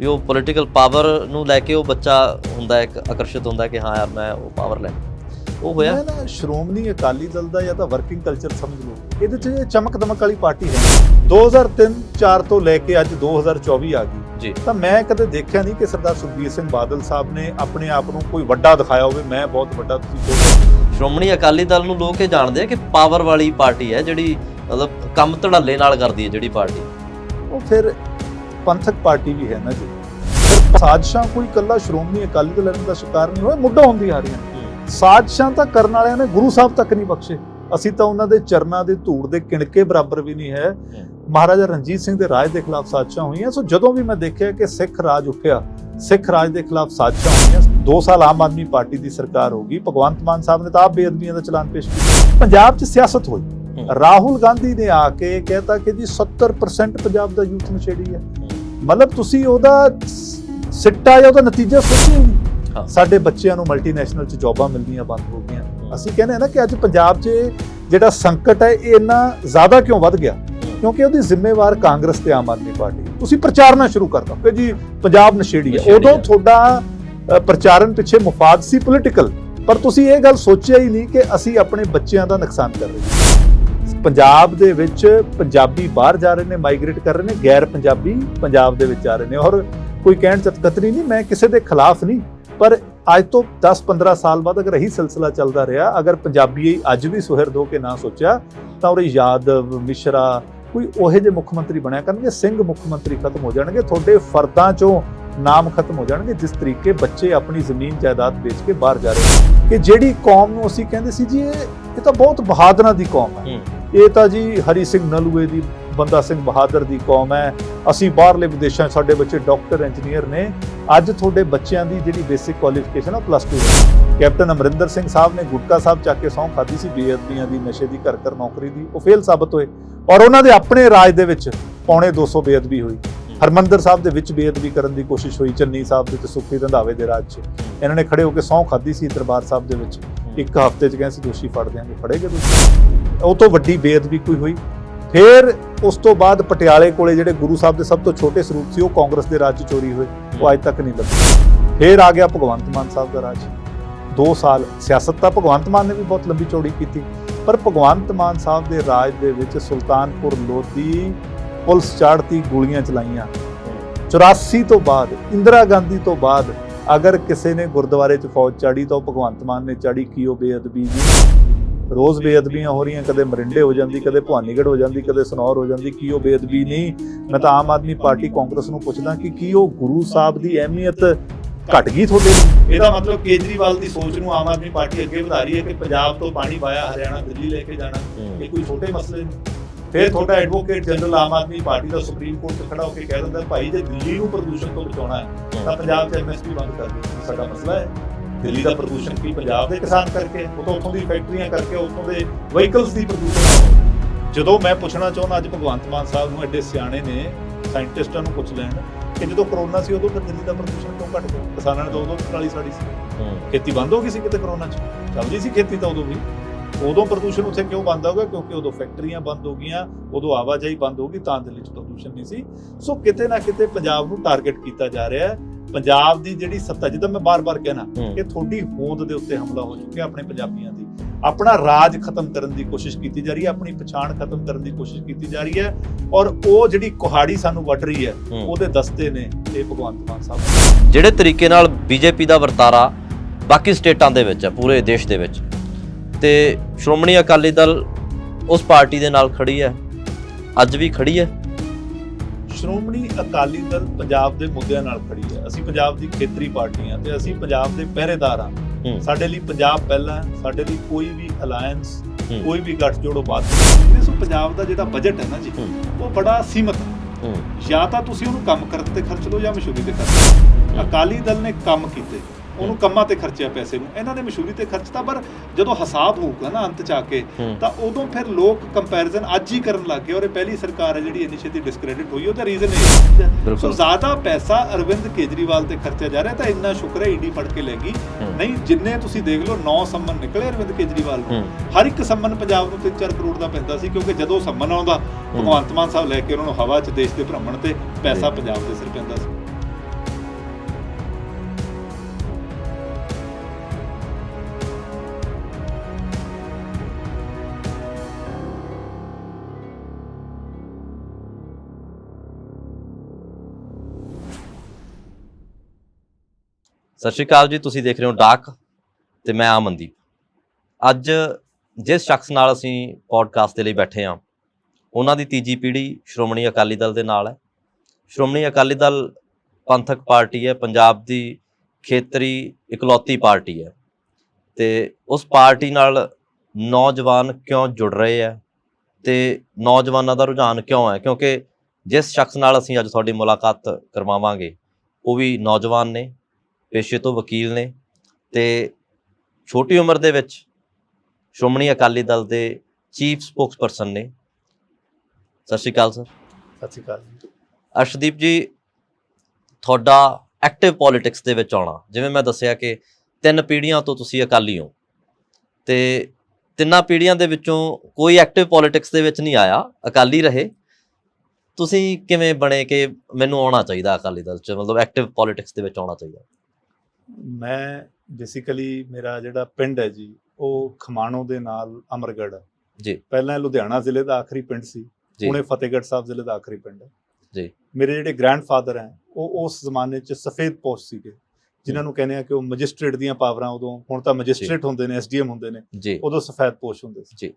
ਵੀ ਉਹ political power ਨੂੰ ਲੈ ਕੇ ਉਹ ਬੱਚਾ ਹੁੰਦਾ ਇੱਕ ਆਕਰਸ਼ਿਤ ਹੁੰਦਾ ਕਿ ਹਾਂ ਯਾਰ ਮੈਂ ਉਹ ਪਾਵਰ ਲੈ ਉਹ ਹੋਇਆ। ਮੈਂ ਨਾ ਸ਼੍ਰੋਮਣੀ ਅਕਾਲੀ ਦਲ ਦਾ ਜਾਂ ਤਾਂ ਵਰਕਿੰਗ ਕਲਚਰ ਸਮਝ ਲਓ। ਇਹਦੇ 'ਚ ਚਮਕ ਦਮਕ ਵਾਲੀ ਪਾਰਟੀ ਹੈ। 2003-4 ਤੋਂ ਲੈ ਕੇ ਅੱਜ 2024 ਆ ਗਈ। ਜੀ। ਤਾਂ ਮੈਂ ਕਦੇ ਦੇਖਿਆ ਨਹੀਂ ਕਿ ਸਰਦਾਰ ਸੁਖਬੀਰ ਸਿੰਘ ਬਾਦਲ ਸਾਹਿਬ ਨੇ ਆਪਣੇ ਆਪ ਨੂੰ ਕੋਈ ਵੱਡਾ ਦਿਖਾਇਆ ਹੋਵੇ। ਮੈਂ ਬਹੁਤ ਵੱਡਾ ਤੁਸੀਂ ਸ਼੍ਰੋਮਣੀ ਅਕਾਲੀ ਦਲ ਨੂੰ ਲੋਕ ਇਹ ਜਾਣਦੇ ਆ ਕਿ ਪਾਵਰ ਵਾਲੀ ਪਾਰਟੀ ਹੈ ਜਿਹੜੀ ਮਤਲਬ ਕੰਮ ਧੜੱਲੇ ਨਾਲ ਕਰਦੀ ਹੈ ਜਿਹੜੀ ਪਾਰਟੀ। ਉਹ ਫਿਰ ਪੰਥਕ ਪਾਰਟੀ ਵੀ ਹੈ ਨਾ ਜੀ। ਸਾਜ਼ਿਸ਼ਾਂ ਕੋਈ ਕੱਲਾ ਸ਼੍ਰੋਮਣੀ ਅਕਾਲੀ ਦਲ ਦਾ ਸ਼ਿਕਾਰ ਨਹੀਂ ਹੋਏ ਮੁੱਢੋਂ ਹੁੰਦੀ ਆ ਰਹੀਆਂ। ਸਾਜ਼ਿਸ਼ਾਂ ਤਾਂ ਕਰਨ ਵਾਲਿਆਂ ਨੇ ਗੁਰੂ ਸਾਹਿਬ ਤੱਕ ਨਹੀਂ ਬਖਸ਼ੇ। ਅਸੀਂ ਤਾਂ ਉਹਨਾਂ ਦੇ ਚਰਨਾਂ ਦੇ ਧੂੜ ਦੇ ਕਿਣਕੇ ਬਰਾਬਰ ਵੀ ਨਹੀਂ ਹੈ। ਮਹਾਰਾਜਾ ਰਣਜੀਤ ਸਿੰਘ ਦੇ ਰਾਜ ਦੇ ਖਿਲਾਫ ਸਾਜ਼ਿਸ਼ਾਂ ਹੋਈਆਂ। ਸੋ ਜਦੋਂ ਵੀ ਮੈਂ ਦੇਖਿਆ ਕਿ ਸਿੱਖ ਰਾਜ ਉੱਠਿਆ ਸਿੱਖ ਰਾਜ ਦੇ ਖਿਲਾਫ ਸਾਜ਼ਿਸ਼ਾਂ ਹੋਈਆਂ 2 ਸਾਲ ਆਮ ਆਦਮੀ ਪਾਰਟੀ ਦੀ ਸਰਕਾਰ ਹੋਗੀ ਭਗਵੰਤ ਮਾਨ ਸਾਹਿਬ ਨੇ ਤਾਂ ਆਪ ਬੇਅਦਬੀਆਂ ਦਾ ਚਲਾਨ ਪੇਸ਼ ਕੀਤਾ। ਪੰਜਾਬ 'ਚ ਸਿਆਸਤ ਹੋਈ। ਹੂੰ। ਰਾਹੁਲ ਗਾਂਧੀ ਨੇ ਆ ਕੇ ਕਹਿਤਾ ਕਿ ਜੀ 70% ਪੰਜਾਬ ਦਾ ਯੂਥ ਨਸ਼ੇੜੀ ਹੈ। ਮਤਲਬ ਤੁਸੀਂ ਉਹਦਾ ਸਿੱਟਾ ਜਾਂ ਉਹਦਾ ਨਤੀਜਾ ਸੋਚਿਆ ਹੀ। ਨਹੀਂ। ਸਾਡੇ ਬੱਚਿਆਂ ਨੂੰ ਮਲਟੀਨੈਸ਼ਨਲ 'ਚ ਜੌਬਾਂ ਮਿਲਣੀਆਂ ਬੰਦ ਹੋ ਗਈਆਂ। ਅਸੀਂ ਕਹਿੰਦੇ ਹਾਂ ਨਾ ਕਿ ਅੱਜ ਪੰਜਾਬ 'ਚ ਜਿਹੜਾ ਸੰਕਟ ਹੈ ਇਹ ਇੰਨਾ ਜ਼ਿਆਦਾ ਕਿਉਂ ਵੱਧ ਗਿਆ? ਕਿਉਂਕਿ ਉਹਦੀ ਜ਼ਿੰਮੇਵਾਰ ਕਾਂਗਰਸ ਤੇ ਆਮ ਆਦਮੀ ਪਾਰਟੀ। ਤੁਸੀਂ ਪ੍ਰਚਾਰਨਾ ਸ਼ੁਰੂ ਕਰ ਦਿਓ ਕਿ ਜੀ ਪੰਜਾਬ ਨਸ਼ੇੜੀ ਹੈ। ਉਦੋਂ। ਤੁਹਾਡਾ ਪ੍ਰਚਾਰਨ ਪਿੱਛੇ ਮੁਫਾਦ ਸੀ ਪੋਲੀਟੀਕਲ ਪਰ ਤੁਸੀਂ ਇਹ ਗੱਲ ਸੋਚਿਆ ਹੀ ਨਹੀਂ ਕਿ ਅਸੀਂ ਆਪਣੇ ਬੱਚਿਆਂ ਦਾ ਨੁਕਸਾਨ ਕਰ ਰਹੇ ਹਾਂ। ਪੰਜਾਬ ਦੇ ਵਿੱਚ ਪੰਜਾਬੀ ਬਾਹਰ ਜਾ ਰਹੇ ਨੇ ਮਾਈਗ੍ਰੇਟ ਕਰ ਰਹੇ ਨੇ, ਗੈਰ ਪੰਜਾਬੀ ਪੰਜਾਬ ਦੇ ਵਿੱਚ ਆ ਰਹੇ ਨੇ। ਔਰ ਕੋਈ ਕਹਿਣ ਚਤਕਤਰੀ ਨਹੀਂ ਮੈਂ ਕਿਸੇ ਦੇ ਖਿਲਾਫ ਨਹੀਂ। ਪਰ ਅੱਜ ਤੋਂ 10-15 ਸਾਲ ਬਾਅਦ ਅਗਰ ਇਹੀ ਸਿਲਸਿਲਾ ਚੱਲਦਾ ਰਿਹਾ, ਅਗਰ ਪੰਜਾਬੀ ਅੱਜ ਵੀ ਸੁਹਿਰਦ ਹੋ ਕੇ ਨਾ ਸੋਚਿਆ, ਤਾਂ ਉਹਦੇ ਯਾਦਵ, ਮਿਸ਼ਰਾ, ਕੋਈ ਉਹੇ ਜਿਹੇ ਮੁੱਖ ਮੰਤਰੀ ਬਣਿਆ ਕਰਨਗੇ, ਸਿੰਘ ਮੁੱਖ ਮੰਤਰੀ ਖਤਮ ਹੋ ਜਾਣਗੇ, ਤੁਹਾਡੇ ਫਰਦਾਂ ਚੋਂ ਨਾਮ ਖਤਮ ਹੋ ਜਾਣਗੇ, ਜਿਸ ਤਰੀਕੇ ਬੱਚੇ ਆਪਣੀ ਜ਼ਮੀਨ ਜਾਇਦਾਦ ਵੇਚ ਕੇ ਬਾਹਰ ਜਾ ਰਹੇ ਨੇ। ਕਿ ਜਿਹੜੀ ਕੌਮ ਨੂੰ ਅਸੀਂ ਕਹਿੰਦੇ ਸੀ ਜੀ ਇਹ ਇਹ ਤਾਂ ਬਹੁਤ ਬਹਾਦਰਾਂ ਦੀ ਕੌਮ ਹੈ। ਇਹ ਤਾਂ ਜੀ ਹਰੀ ਸਿੰਘ ਨਲੂਏ ਦੀ ਬੰਦਾ ਸਿੰਘ ਬਹਾਦਰ ਦੀ ਕੌਮ ਹੈ। ਅਸੀਂ ਬਾਹਰਲੇ ਵਿਦੇਸ਼ਾਂ ਸਾਡੇ ਬੱਚੇ ਡਾਕਟਰ ਇੰਜੀਨੀਅਰ ਨੇ। ਅੱਜ ਤੁਹਾਡੇ ਬੱਚਿਆਂ ਦੀ ਜਿਹੜੀ ਬੇਸਿਕ ਕੁਆਲੀਫਿਕੇਸ਼ਨ ਆ ਪਲੱਸ 2 ਹੈ। ਕੈਪਟਨ ਅਮਰਿੰਦਰ ਸਿੰਘ ਸਾਹਿਬ ਨੇ ਗੁਟਕਾ ਸਾਹਿਬ ਚੱਕ ਕੇ ਸਹੁੰ ਖਾਦੀ ਸੀ ਬੇਅਦਬੀਆਂ ਦੀ ਨਸ਼ੇ ਦੀ ਘਰ ਘਰ ਨੌਕਰੀ ਦੀ ਉਹ ਫੇਲ ਸਾਬਤ ਹੋਏ। ਔਰ ਉਹਨਾਂ ਦੇ ਆਪਣੇ ਰਾਜ ਦੇ ਵਿੱਚ ਪੌਣੇ 200 ਬੇਅਦਬੀ ਹੋਈ। ਹਰਮੰਦਰ ਸਾਹਿਬ ਦੇ ਵਿੱਚ ਬੇਅਦਬੀ ਕਰਨ ਦੀ ਕੋਸ਼ਿਸ਼ ਹੋਈ ਚੰਨੀ ਸਾਹਿਬ ਦੇ ਤੇ ਸੁਖੀ ਰੰਧਾਵੇ ਦੇ ਰਾਜ 'ਚ। ਇਹਨਾਂ ਨੇ ਖੜੇ ਹੋ ਕੇ ਸਹੁੰ ਖਾਦੀ ਸੀ ਦਰਬਾਰ ਸਾਹਿਬ ਦੇ ਵਿੱਚ। ਇੱਕ ਹਫ਼ਤੇ 'ਚ ਕਹਿੰਦੇ ਸੀ ਦੋਸ਼ੀ ਫੜ ਦਿਆਂਗੇ ਫੜੇਗੇ ਤੁਸੀਂ ਉਹ ਤੋਂ ਵੱਡੀ ਬੇਅਦਬੀ ਕੋਈ ਹੋਈ। ਫਿਰ ਉਸ ਤੋਂ ਬਾਅਦ ਪਟਿਆਲੇ ਕੋਲੇ ਜਿਹੜੇ ਗੁਰੂ ਸਾਹਿਬ ਦੇ ਸਭ ਤੋਂ ਛੋਟੇ ਸਰੂਪ ਸੀ ਉਹ ਕਾਂਗਰਸ ਦੇ ਰਾਜ 'ਚ ਚੋਰੀ ਹੋਏ। ਉਹ ਅੱਜ ਤੱਕ ਨਹੀਂ ਲੱਭੇ ਫਿਰ ਆ ਗਿਆ ਭਗਵੰਤ ਮਾਨ ਸਾਹਿਬ ਦਾ ਰਾਜ। 2 ਸਾਲ ਸਿਆਸਤ ਤਾਂ ਭਗਵੰਤ ਮਾਨ ਨੇ ਵੀ ਬਹੁਤ ਲੰਬੀ ਚੌੜੀ ਕੀਤੀ ਪਰ ਭਗਵੰਤ ਮਾਨ ਸਾਹਿਬ ਦੇ ਰਾਜ ਦੇ ਵਿੱਚ ਸੁਲਤਾਨਪੁਰ ਲੋਧੀ ਪੁਲਿਸ ਚਾੜਤੀ ਗੋਲੀਆਂ ਚਲਾਈਆਂ। 84 ਤੋਂ ਬਾਅਦ ਇੰਦਰਾ ਗਾਂਧੀ ਤੋਂ ਬਾਅਦ ਅਗਰ ਕਿਸੇ ਨੇ ਗੁਰਦੁਆਰੇ 'ਚ ਫੌਜ ਚਾੜੀ ਤਾਂ ਉਹ ਭਗਵੰਤ ਮਾਨ ਨੇ ਚਾੜੀ ਕੀ ਉਹ ਬੇਅਦਬੀ ਜੀ? ਰੋਜ਼ ਬੇਅਦਬੀਆਂ ਹੋ ਰਹੀਆਂ ਕਦੇ ਮਰਿੰਡੇ ਹੋ ਜਾਂਦੀ ਕਦੇ ਭਵਾਨੀਗੜ੍ਹ ਹੋ ਜਾਂਦੀ ਕਦੇ ਸਨੌਰ ਹੋ ਜਾਂਦੀ ਕੀ ਉਹ ਬੇਅਦਬੀ ਨਹੀਂ? ਮੈਂ ਤਾਂ ਆਮ ਆਦਮੀ ਪਾਰਟੀ ਕਾਂਗਰਸ ਨੂੰ ਪੁੱਛਦਾ ਕਿ ਕੀ ਉਹ ਗੁਰੂ ਸਾਹਿਬ ਦੀ ਅਹਿਮੀਅਤ ਘਟ ਗਈ ਤੁਹਾਡੇ ਇਹਦਾ ਮਤਲਬ ਕੇਜਰੀਵਾਲ ਦੀ ਸੋਚ ਨੂੰ ਆਮ ਆਦਮੀ ਪਾਰਟੀ ਅੱਗੇ ਵਧਾ ਰਹੀ ਹੈ ਕਿ ਪੰਜਾਬ ਤੋਂ ਪਾਣੀ ਵਾਇਆ ਹਰਿਆਣਾ ਦਿੱਲੀ ਲੈ ਕੇ ਜਾਣਾ। ਇਹ ਕੋਈ ਛੋਟੇ ਮਸਲੇ ਨਹੀਂ। ਫਿਰ ਤੁਹਾਡਾ advocate general Aam Aadmi Party ਦਾ ਸੁਪਰੀਮ ਕੋਰਟ 'ਚ ਖੜਾ ਹੋ ਕੇ ਕਹਿ ਦਿੰਦਾ ਭਾਈ ਜੇ ਦਿੱਲੀ ਨੂੰ ਪ੍ਰਦੂਸ਼ਣ ਤੋਂ ਬਚਾਉਣਾ ਹੈ ਤਾਂ ਪੰਜਾਬ 'ਚ ਐਮਐਸਪੀ ਬੰਦ ਕਰ ਦਿਓ। ਸਾਡਾ ਮਸਲਾ ਹੈ। ਦਿੱਲੀ ਦਾ ਪ੍ਰਦੂਸ਼ਣ ਕੀ? ਪੰਜਾਬ ਦੇ ਕਿਸਾਨ ਕਰਕੇ ਉਹ ਤਾਂ ਉੱਥੋਂ ਦੀ ਫੈਕਟਰੀਆਂ ਕਰਕੇ ਉੱਥੋਂ ਦੇ ਵਹੀਕਲਸ ਦੀ ਪ੍ਰਦੂਸ਼ਣ ਜਦੋਂ ਮੈਂ ਪੁੱਛਣਾ ਚਾਹੁੰਦਾ ਅੱਜ ਭਗਵੰਤ ਮਾਨ ਸਾਹਿਬ ਨੂੰ ਐਡੇ ਸਿਆਣੇ ਨੇ ਸਾਇੰਟਿਸਟਾਂ ਨੂੰ ਪੁੱਛ ਲੈਣ ਕਿ ਜਦੋਂ ਕਰੋਨਾ ਸੀ ਉਦੋਂ ਫਿਰ ਦਿੱਲੀ ਦਾ ਪ੍ਰਦੂਸ਼ਣ ਕਿਉਂ ਘਟ ਗਿਆ? ਕਿਸਾਨਾਂ ਨੇ ਤਾਂ ਉਦੋਂ ਪਰਾਲੀ ਸਾੜੀ ਸੀ। ਖੇਤੀ ਬੰਦ ਹੋ ਗਈ ਸੀ ਕਿਤੇ ਕਰੋਨਾ 'ਚ? ਚੱਲਦੀ ਸੀ ਖੇਤੀ ਤਾਂ ਉਦੋਂ ਵੀ। ਉਦੋਂ ਪ੍ਰਦੂਸ਼ਣ ਉੱਥੇ ਕਿਉਂ ਬੰਦ ਹੋ ਗਿਆ? ਕਿਉਂਕਿ ਉਦੋਂ ਫੈਕਟਰੀਆਂ ਬੰਦ ਹੋ ਗਈਆਂ ਉਦੋਂ ਆਵਾਜਾਈ ਬੰਦ ਹੋ ਗਈ ਤਾਂ ਦਿੱਲੀ 'ਚ ਪ੍ਰਦੂਸ਼ਣ ਨਹੀਂ ਸੀ। ਸੋ ਕਿਤੇ ਨਾ ਕਿਤੇ ਪੰਜਾਬ ਨੂੰ ਟਾਰਗੇਟ ਕੀਤਾ ਜਾ ਰਿਹਾ ਹੈ। ਪੰਜਾਬ ਦੀ ਜਿਹੜੀ ਸੱਤਾ ਜਿੱਦਾਂ ਮੈਂ ਬਾਰ-ਬਾਰ ਕਹਿਣਾ ਕਿ ਤੁਹਾਡੀ ਹੋਂਦ ਦੇ ਉੱਤੇ ਹਮਲਾ ਹੋ ਚੁੱਕਿਆ ਆਪਣੇ ਪੰਜਾਬੀਆਂ ਦੀ। ਆਪਣਾ ਰਾਜ ਖਤਮ ਕਰਨ ਦੀ ਕੋਸ਼ਿਸ਼ ਕੀਤੀ ਜਾ ਰਹੀ ਹੈ ਆਪਣੀ ਪਛਾਣ ਖਤਮ ਕਰਨ ਦੀ ਕੋਸ਼ਿਸ਼ ਕੀਤੀ ਜਾ ਰਹੀ ਹੈ ਔਰ ਉਹ ਜਿਹੜੀ ਕੁਹਾੜੀ ਸਾਨੂੰ ਵੱਢ ਰਹੀ ਹੈ। ਉਹਦੇ ਦਸਤੇ ਨੇ ਇਹ ਭਗਵੰਤ ਮਾਨ ਸਾਹਿਬ। ਜਿਹੜੇ ਤਰੀਕੇ ਨਾਲ ਬੀਜੇਪੀ ਦਾ ਵਰਤਾਰਾ ਬਾਕੀ ਸਟੇਟਾਂ ਦੇ ਵਿੱਚ ਹੈ ਪੂਰੇ ਦੇਸ਼ ਦੇ ਵਿੱਚ ਤੇ ਸ਼੍ਰੋਮਣੀ ਅਕਾਲੀ ਦਲ ਉਸ ਪਾਰਟੀ ਦੇ ਨਾਲ ਖੜੀ ਹੈ। ਅੱਜ ਵੀ ਖੜੀ ਹੈ। ਸ਼੍ਰੋਮਣੀ ਅਕਾਲੀ ਦਲ ਪੰਜਾਬ ਦੇ ਮੁੱਦਿਆਂ ਨਾਲ ਖੜੀ ਹੈ। ਅਸੀਂ ਪੰਜਾਬ ਦੀ ਖੇਤਰੀ ਪਾਰਟੀ ਹਾਂ ਤੇ ਅਸੀਂ ਪੰਜਾਬ ਦੇ ਪਹਿਰੇਦਾਰ ਹਾਂ। ਸਾਡੇ ਲਈ ਪੰਜਾਬ ਪਹਿਲਾਂ ਹੈ, ਸਾਡੇ ਲਈ ਕੋਈ ਵੀ ਅਲਾਈਅੰਸ। ਕੋਈ ਵੀ ਗੱਠਜੋੜ ਬਾਤ ਨਹੀਂ। ਸੋ ਪੰਜਾਬ ਦਾ ਜਿਹੜਾ ਬਜਟ ਹੈ ਨਾ ਜੀ। ਉਹ ਬੜਾ ਸੀਮਤ ਹੂੰ। ਜਾਂ ਤਾਂ ਤੁਸੀਂ ਉਹਨੂੰ ਕੰਮ ਕਰਨ ਤੇ ਖਰਚ ਲਓ ਜਾਂ ਮਸ਼ਹੂਰੀ ਤੇ ਖਰਚ ਲਓ। ਅਕਾਲੀ ਦਲ ਨੇ ਕੰਮ ਕੀਤੇ। ਉਹਨੂੰ ਕੰਮਾਂ ਤੇ ਖਰਚਿਆ ਪੈਸੇ ਨੂੰ ਇਹਨਾਂ ਨੇ ਮਸ਼ਹੂਰੀ ਤੇ ਖਰਚਤਾ ਪਰ ਜਦੋਂ ਹਿਸਾਬ ਹੋਊਗਾ ਨਾ ਅੰਤ ਚ ਆ ਕੇ। ਤਾਂ ਉਦੋਂ ਫਿਰ ਲੋਕ ਕੰਪੈਰੀਜ਼ਨ ਅੱਜ ਹੀ ਕਰਨ ਲੱਗ ਗਏ ਔਰ ਇਹ ਪਹਿਲੀ ਸਰਕਾਰ ਹੈ ਜਿਹੜੀ ਇੰਨੀ ਛੇਤੀ ਡਿਸਕ੍ਰੈਡਿਟ ਹੋਈ ਉਹਦਾ ਰੀਜ਼ਨ ਇਹ। ਸੋ ਜ਼ਿਆਦਾ ਪੈਸਾ ਅਰਵਿੰਦ ਕੇਜਰੀਵਾਲ ਤੇ ਖਰਚਿਆ ਜਾ ਰਿਹਾ ਤਾਂ ਇੰਨਾ ਸ਼ੁਕਰ ਹੈ ਈਡੀ ਫੜ ਕੇ ਲੈ ਗਈ। ਨਹੀਂ ਜਿੰਨੇ ਤੁਸੀਂ ਦੇਖ ਲਓ 9 ਸੰਮਨ ਨਿਕਲੇ ਅਰਵਿੰਦ ਕੇਜਰੀਵਾਲ ਨੂੰ। ਹਰ ਇੱਕ ਸੰਮਨ ਪੰਜਾਬ ਨੂੰ 3-4 ਕਰੋੜ ਦਾ ਪੈਂਦਾ ਸੀ ਕਿਉਂਕਿ ਜਦੋਂ ਸੰਮਨ ਆਉਂਦਾ ਭਗਵੰਤ ਮਾਨ ਸਾਹਿਬ ਲੈ ਕੇ ਉਹਨਾਂ ਨੂੰ ਹਵਾ 'ਚ ਦੇਸ਼ ਦੇ ਭ੍ਰਮਣ ਤੇ ਪੈਸਾ। ਪੰਜਾਬ ਦੇ ਸਿਰ ਪੈਂਦਾ ਸੀ ਸਤਿ ਸ਼੍ਰੀ ਅਕਾਲ ਜੀ, ਤੁਸੀਂ ਦੇਖ ਰਹੇ ਹੋ ਡਾਕ ਤੇ ਮੈਂ ਅਮਨਦੀਪ ਅੱਜ ਜਿਸ ਸ਼ਖਸ ਨਾਲ ਅਸੀਂ ਪੋਡਕਾਸਟ ਦੇ ਲਈ ਬੈਠੇ ਹਾਂ, ਉਹਨਾਂ ਦੀ ਤੀਜੀ ਪੀੜ੍ਹੀ ਸ਼੍ਰੋਮਣੀ ਅਕਾਲੀ ਦਲ ਦੇ ਨਾਲ ਹੈ। ਸ਼੍ਰੋਮਣੀ ਅਕਾਲੀ ਦਲ ਪੰਥਕ ਪਾਰਟੀ ਹੈ, ਪੰਜਾਬ ਦੀ ਖੇਤਰੀ ਇਕਲੌਤੀ ਪਾਰਟੀ ਹੈ ਤੇ ਉਸ ਪਾਰਟੀ ਨਾਲ ਨੌਜਵਾਨ ਕਿਉਂ ਜੁੜ ਰਹੇ ਹੈ ਤੇ ਨੌਜਵਾਨਾਂ ਦਾ ਰੁਝਾਨ ਕਿਉਂ ਹੈ? ਕਿਉਂਕਿ ਜਿਸ ਸ਼ਖਸ ਨਾਲ ਅਸੀਂ ਅੱਜ ਤੁਹਾਡੀ ਮੁਲਾਕਾਤ ਕਰਵਾਵਾਂਗੇ, ਉਹ ਵੀ ਨੌਜਵਾਨ ਨੇ। ਪੇਸ਼ੇ ਤੋਂ ਵਕੀਲ ਨੇ ਤੇ ਛੋਟੀ ਉਮਰ ਦੇ ਵਿੱਚ ਸ਼੍ਰੋਮਣੀ ਅਕਾਲੀ ਦਲ ਦੇ ਚੀਫ ਸਪੋਕਸਪਰਸਨ ਨੇ। ਸਤਿ ਸ਼੍ਰੀ ਅਕਾਲ ਸਰ। ਸਤਿ ਸ਼੍ਰੀ ਅਕਾਲ ਅਰਸ਼ਦੀਪ ਜੀ ਤੁਹਾਡਾ ਐਕਟਿਵ ਪੋਲਿਟਿਕਸ ਦੇ ਵਿੱਚ ਆਉਣਾ। ਜਿਵੇਂ ਮੈਂ ਦੱਸਿਆ ਕਿ ਤਿੰਨ ਪੀੜ੍ਹੀਆਂ ਤੋਂ ਤੁਸੀਂ ਅਕਾਲੀ ਹੋ ਤੇ ਤਿੰਨਾਂ ਪੀੜ੍ਹੀਆਂ ਦੇ ਵਿੱਚੋਂ ਕੋਈ ਐਕਟਿਵ ਪੋਲਿਟਿਕਸ ਦੇ ਵਿੱਚ ਨਹੀਂ ਆਇਆ ਅਕਾਲੀ ਰਹੇ। ਤੁਸੀਂ ਕਿਵੇਂ ਬਣੇ ਕਿ ਮੈਨੂੰ ਆਉਣਾ ਚਾਹੀਦਾ ਅਕਾਲੀ ਦਲ ਚ? ਮਤਲਬ ਐਕਟਿਵ ਪੋਲਿਟਿਕਸ ਦੇ ਵਿੱਚ ਆਉਣਾ ਚਾਹੀਦਾ। ਮੈਂ ਬੇਸਿਕਲੀ ਮੇਰਾ ਜਿਹੜਾ ਪਿੰਡ ਹੈ ਜੀ ਉਹ ਖਮਾਣੋ ਦੇ ਨਾਲ ਅਮਰਗੜ੍ਹ ਹੈ। ਜੀ ਪਹਿਲਾਂ ਇਹ ਲੁਧਿਆਣਾ ਜ਼ਿਲ੍ਹੇ ਦਾ ਆਖਰੀ ਪਿੰਡ ਸੀ ਹੁਣੇ ਫਤਿਹਗੜ੍ਹ ਸਾਹਿਬ ਜ਼ਿਲ੍ਹੇ ਦਾ ਆਖਰੀ ਪਿੰਡ ਹੈ ਜੀ। ਮੇਰੇ ਜਿਹੜੇ ਗ੍ਰੈਂਡਫਾਦਰ ਹੈ ਉਹ ਉਸ ਜ਼ਮਾਨੇ 'ਚ ਸਫੇਦ ਪੋਸਟ ਸੀਗੇ ਜਿਨ੍ਹਾਂ ਨੂੰ ਕਹਿੰਦੇ ਆ ਕਿ ਉਹ ਮੈਜਿਸਟ੍ਰੇਟ ਦੀਆਂ ਪਾਵਰਾਂ ਉਦੋਂ ਹੁਣ ਤਾਂ ਮੈਜਿਸਟ੍ਰੇਟ ਹੁੰਦੇ ਨੇ ਐਸਡੀਐਮ ਹੁੰਦੇ ਨੇ ਉਦੋਂ ਸਫੈਦ ਪੋਸ਼ ਹੁੰਦੇ ਸੀ ਜੀ।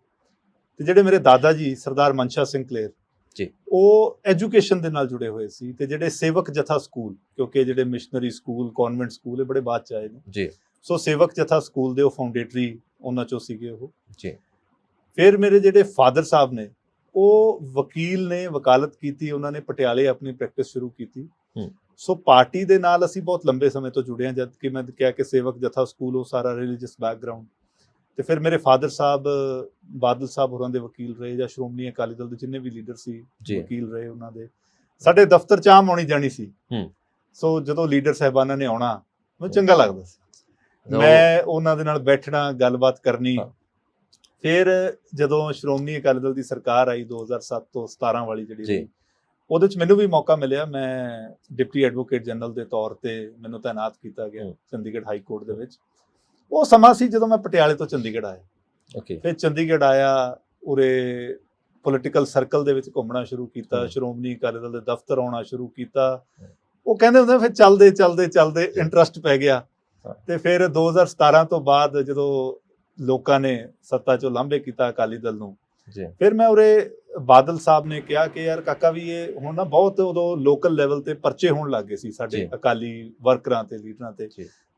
ਤੇ ਜਿਹੜੇ ਮੇਰੇ ਦਾਦਾ ਜੀ ਸਰਦਾਰ ਮਨਸ਼ਾ ਸਿੰਘ ਕਲੇਰ ਜੀ। ਉਹ ਐਜੂਕੇਸ਼ਨ ਦੇ ਨਾਲ ਜੁੜੇ ਹੋਏ ਸੀ ਤੇ ਜਿਹੜੇ ਸੇਵਕ ਜਥਾ ਸਕੂਲ ਕਿਉਂਕਿ ਜਿਹੜੇ ਮਿਸ਼ਨਰੀ ਸਕੂਲ ਕਨਵੈਂਟ ਸਕੂਲ ਇਹ ਬੜੇ ਬਾਅਦ ਚ ਆਏ ਨੇ। ਜੀ। ਸੋ ਸੇਵਕ ਜਥਾ ਸਕੂਲ ਦੇ ਉਹ ਫਾਊਂਡੇਟਰੀ ਉਹਨਾਂ ਚੋਂ ਸੀਗੇ ਉਹ। ਜੀ। ਫਿਰ ਮੇਰੇ ਜਿਹੜੇ ਫਾਦਰ ਸਾਹਿਬ ਨੇ ਉਹ ਵਕੀਲ ਨੇ ਵਕਾਲਤ ਕੀਤੀ ਉਹਨਾਂ ਨੇ ਪਟਿਆਲੇ ਆਪਣੀ ਪ੍ਰੈਕਟਿਸ ਸ਼ੁਰੂ ਕੀਤੀ। ਹੂੰ। ਸੋ ਪਾਰਟੀ ਦੇ ਨਾਲ ਅਸੀਂ ਬਹੁਤ ਲੰਬੇ ਸਮੇਂ ਤੋਂ ਜੁੜੇ ਹਾਂ ਜਦ ਕਿ ਮੈਂ ਕਿਹਾ ਕਿ ਸੇਵਕ ਜਥਾ ਸਕੂਲ ਉਹ ਸਾਰਾ ਰਿਲੀਜੀਅਸ ਬੈਕਗ੍ਰਾਉਂਡ ਤੇ ਫਿਰ ਮੇਰੇ ਫਾਦਰ ਸਾਹਿਬ ਬਾਦਲ ਸਾਹਿਬ ਹੋਰਾਂ ਦੇ ਵਕੀਲ ਰਹੇ ਜਾਂ ਸ਼੍ਰੋਮਣੀ ਅਕਾਲੀ ਦਲ ਦੇ ਜਿੰਨੇ ਵੀ ਲੀਡਰ ਸੀ ਵਕੀਲ ਰਹੇ ਉਹਨਾਂ ਦੇ। ਸਾਡੇ ਦਫ਼ਤਰ ਚ ਆਮ ਆਉਣੀ ਜਾਣੀ ਸੀ। ਹੂੰ। ਸੋ ਜਦੋਂ ਲੀਡਰ ਸਾਹਿਬਾਨਾਂ ਨੇ ਆਉਣਾ ਮੈਨੂੰ ਚੰਗਾ ਲੱਗਦਾ ਸੀ। ਮੈਂ ਉਹਨਾਂ ਦੇ ਨਾਲ ਬੈਠਣਾ ਗੱਲਬਾਤ ਕਰਨੀ। ਫਿਰ ਜਦੋਂ ਸ਼੍ਰੋਮਣੀ ਅਕਾਲੀ ਦਲ ਦੀ ਸਰਕਾਰ ਆਈ 2007 ਤੋਂ 17 ਵਾਲੀ ਜਿਹੜੀ ਜੀ। ਰਹੀ, ਉਹਦੇ ਚ ਮੈਨੂੰ ਵੀ ਮੌਕਾ ਮਿਲਿਆ। ਮੈਂ ਡਿਪਟੀ ਐਡਵੋਕੇਟ ਜਨਰਲ ਦੇ ਤੌਰ ਤੇ ਮੈਨੂੰ ਤਾਇਨਾਤ ਕੀਤਾ ਗਿਆ। ਚੰਡੀਗੜ੍ਹ ਹਾਈ ਕੋਰਟ ਦੇ ਵਿੱਚ। ਉਹ ਸਮਾਂ ਸੀ ਜਦੋਂ ਮੈਂ ਪਟਿਆਲੇ ਤੋਂ ਚੰਡੀਗੜ੍ਹ ਆਇਆ। ਓਕੇ ਫਿਰ ਚੰਡੀਗੜ੍ਹ ਆਇਆ ਉਰੇ ਪੋਲਿਟੀਕਲ ਸਰਕਲ ਦੇ ਵਿੱਚ ਘੁੰਮਣਾ ਸ਼ੁਰੂ ਕੀਤਾ। ਸ਼੍ਰੋਮਣੀ ਅਕਾਲੀ ਦਲ ਦੇ ਦਫ਼ਤਰ ਆਉਣਾ ਸ਼ੁਰੂ ਕੀਤਾ। ਉਹ ਕਹਿੰਦੇ ਹੁੰਦੇ ਫਿਰ ਚੱਲਦੇ ਚੱਲਦੇ ਚੱਲਦੇ ਇੰਟਰਸਟ ਪੈ ਗਿਆ। ਤੇ ਫਿਰ 2017 ਤੋਂ ਬਾਅਦ ਜਦੋਂ ਲੋਕਾਂ ਨੇ ਸੱਤਾ ਚੋਂ ਲਾਂਭੇ ਕੀਤਾ ਅਕਾਲੀ ਦਲ ਨੂੰ ਫਿਰ ਮੈਂ ਉਰੇ ਬਾਦਲ ਸਾਹਿਬ ਨੇ ਕਿਹਾ ਕਿ ਯਾਰ ਕਾਕਾ ਵੀ ਇਹ ਹੁਣ ਨਾ ਬਹੁਤ ਉਦੋਂ ਲੋਕਲ ਲੈਵਲ ਤੇ ਪਰਚੇ ਹੋਣ ਲੱਗੇ ਸੀ ਸਾਡੇ। ਅਕਾਲੀ ਵਰਕਰਾਂ ਤੇ ਲੀਡਰਾਂ ਤੇ।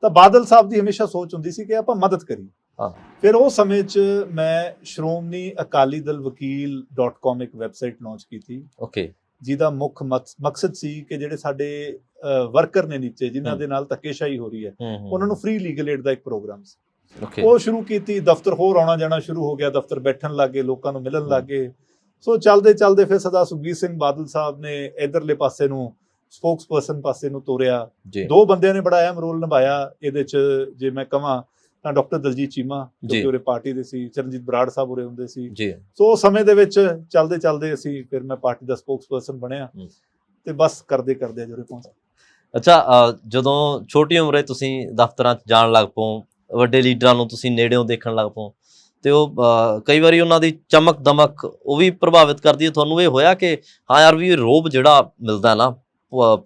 ਤਾਂ ਬਾਦਲ ਸਾਹਿਬ ਦੀ ਹਮੇਸ਼ਾ ਸੋਚ ਹੁੰਦੀ ਸੀ ਕਿ ਆਪਾਂ ਮਦਦ ਕਰੀਏ ਹਾਂ। ਫਿਰ ਉਹ ਸਮੇਂ 'ਚ ਮੈਂ ਸ਼੍ਰੋਮਣੀ ਅਕਾਲੀ ਦਲ ਵਕੀਲ.com ਇੱਕ ਵੈਬਸਾਈਟ ਲਾਂਚ ਕੀਤੀ ਓਕੇ ਜਿਹਦਾ ਮੁੱਖ ਮਕਸ- ਮਕਸਦ ਸੀ ਕਿ ਜਿਹੜੇ ਸਾਡੇ ਵਰਕਰ ਨੇ ਨੀਚੇ ਜਿਨ੍ਹਾਂ। ਦੇ ਨਾਲ ਧੱਕੇਸ਼ਾਹੀ ਹੋ ਰਹੀ ਹੈ ਉਹਨਾਂ ਨੂੰ ਫ੍ਰੀ ਲੀਗਲ ਏਡ ਦਾ ਇੱਕ ਪ੍ਰੋਗਰਾਮ ਸੀ ਉਹ ਸ਼ੁਰੂ ਕੀਤੀ ਦਫ਼ਤਰ ਹੋਰ ਆਉਣਾ ਜਾਣਾ ਸ਼ੁਰੂ ਹੋ ਗਿਆ ਦਫ਼ਤਰ ਬੈਠਣ ਲੱਗੇ ਲੋਕਾਂ ਨੂੰ ਮਿਲਣ ਲੱਗੇ। ਸੋ ਚੱਲਦੇ ਚੱਲਦੇ ਫਿਰ ਸਰਦਾਰ ਸੁਖਬੀਰ ਸਿੰਘ ਬਾਦਲ ਸਾਹਿਬ ਨੇ ਇਧਰਲੇ ਪਾਸੇ ਨੂੰ ਸਪੋਕਸਪਰਸਨ ਪਾਸੇ ਨੂੰ ਤੋਰਿਆ। ਦੋ ਬੰਦਿਆਂ ਨੇ ਬੜਾ ਅਹਿਮ ਰੋਲ ਨਿਭਾਇਆ ਇਹਦੇ ਚ ਜੇ ਮੈਂ ਕਹਾਂ ਤਾਂ ਡਾਕਟਰ ਦਲਜੀਤ ਚੀਮਾ ਜੋ ਉਹਰੇ ਪਾਰਟੀ ਦੇ ਸੀ ਚਰਨਜੀਤ ਬਰਾੜ ਸਾਹਿਬ ਉਰੇ ਹੁੰਦੇ ਸੀ। ਸੋ ਉਸ ਸਮੇਂ ਦੇ ਵਿੱਚ ਚੱਲਦੇ ਚੱਲਦੇ ਅਸੀਂ ਫਿਰ ਮੈਂ ਪਾਰਟੀ ਦਾ ਸਪੋਕਸਪਰਸਨ ਬਣਿਆ। ਤੇ ਬਸ ਕਰਦੇ ਕਰਦੇ ਜੁਰੇ ਪਹੁੰਚ। ਅੱਛਾ ਜਦੋਂ ਛੋਟੀ ਉਮਰੇ ਤੁਸੀਂ ਦਫ਼ਤਰਾਂ 'ਚ ਜਾਣ ਲੱਗ ਪਓ ਵੱਡੇ ਲੀਡਰਾਂ ਨੂੰ ਤੁਸੀਂ ਨੇੜਿਓਂ ਦੇਖਣ ਲੱਗ ਪਓ। ਤੇ ਉਹ ਕਈ ਵਾਰੀ ਉਹਨਾਂ ਦੀ ਚਮਕ ਦਮਕ ਉਹ ਵੀ ਪ੍ਰਭਾਵਿਤ ਕਰਦੀ ਹੈ। ਤੁਹਾਨੂੰ ਇਹ ਹੋਇਆ ਕਿ ਹਾਂ ਯਾਰ ਵੀ ਰੋਬ ਜਿਹੜਾ ਮਿਲਦਾ ਨਾ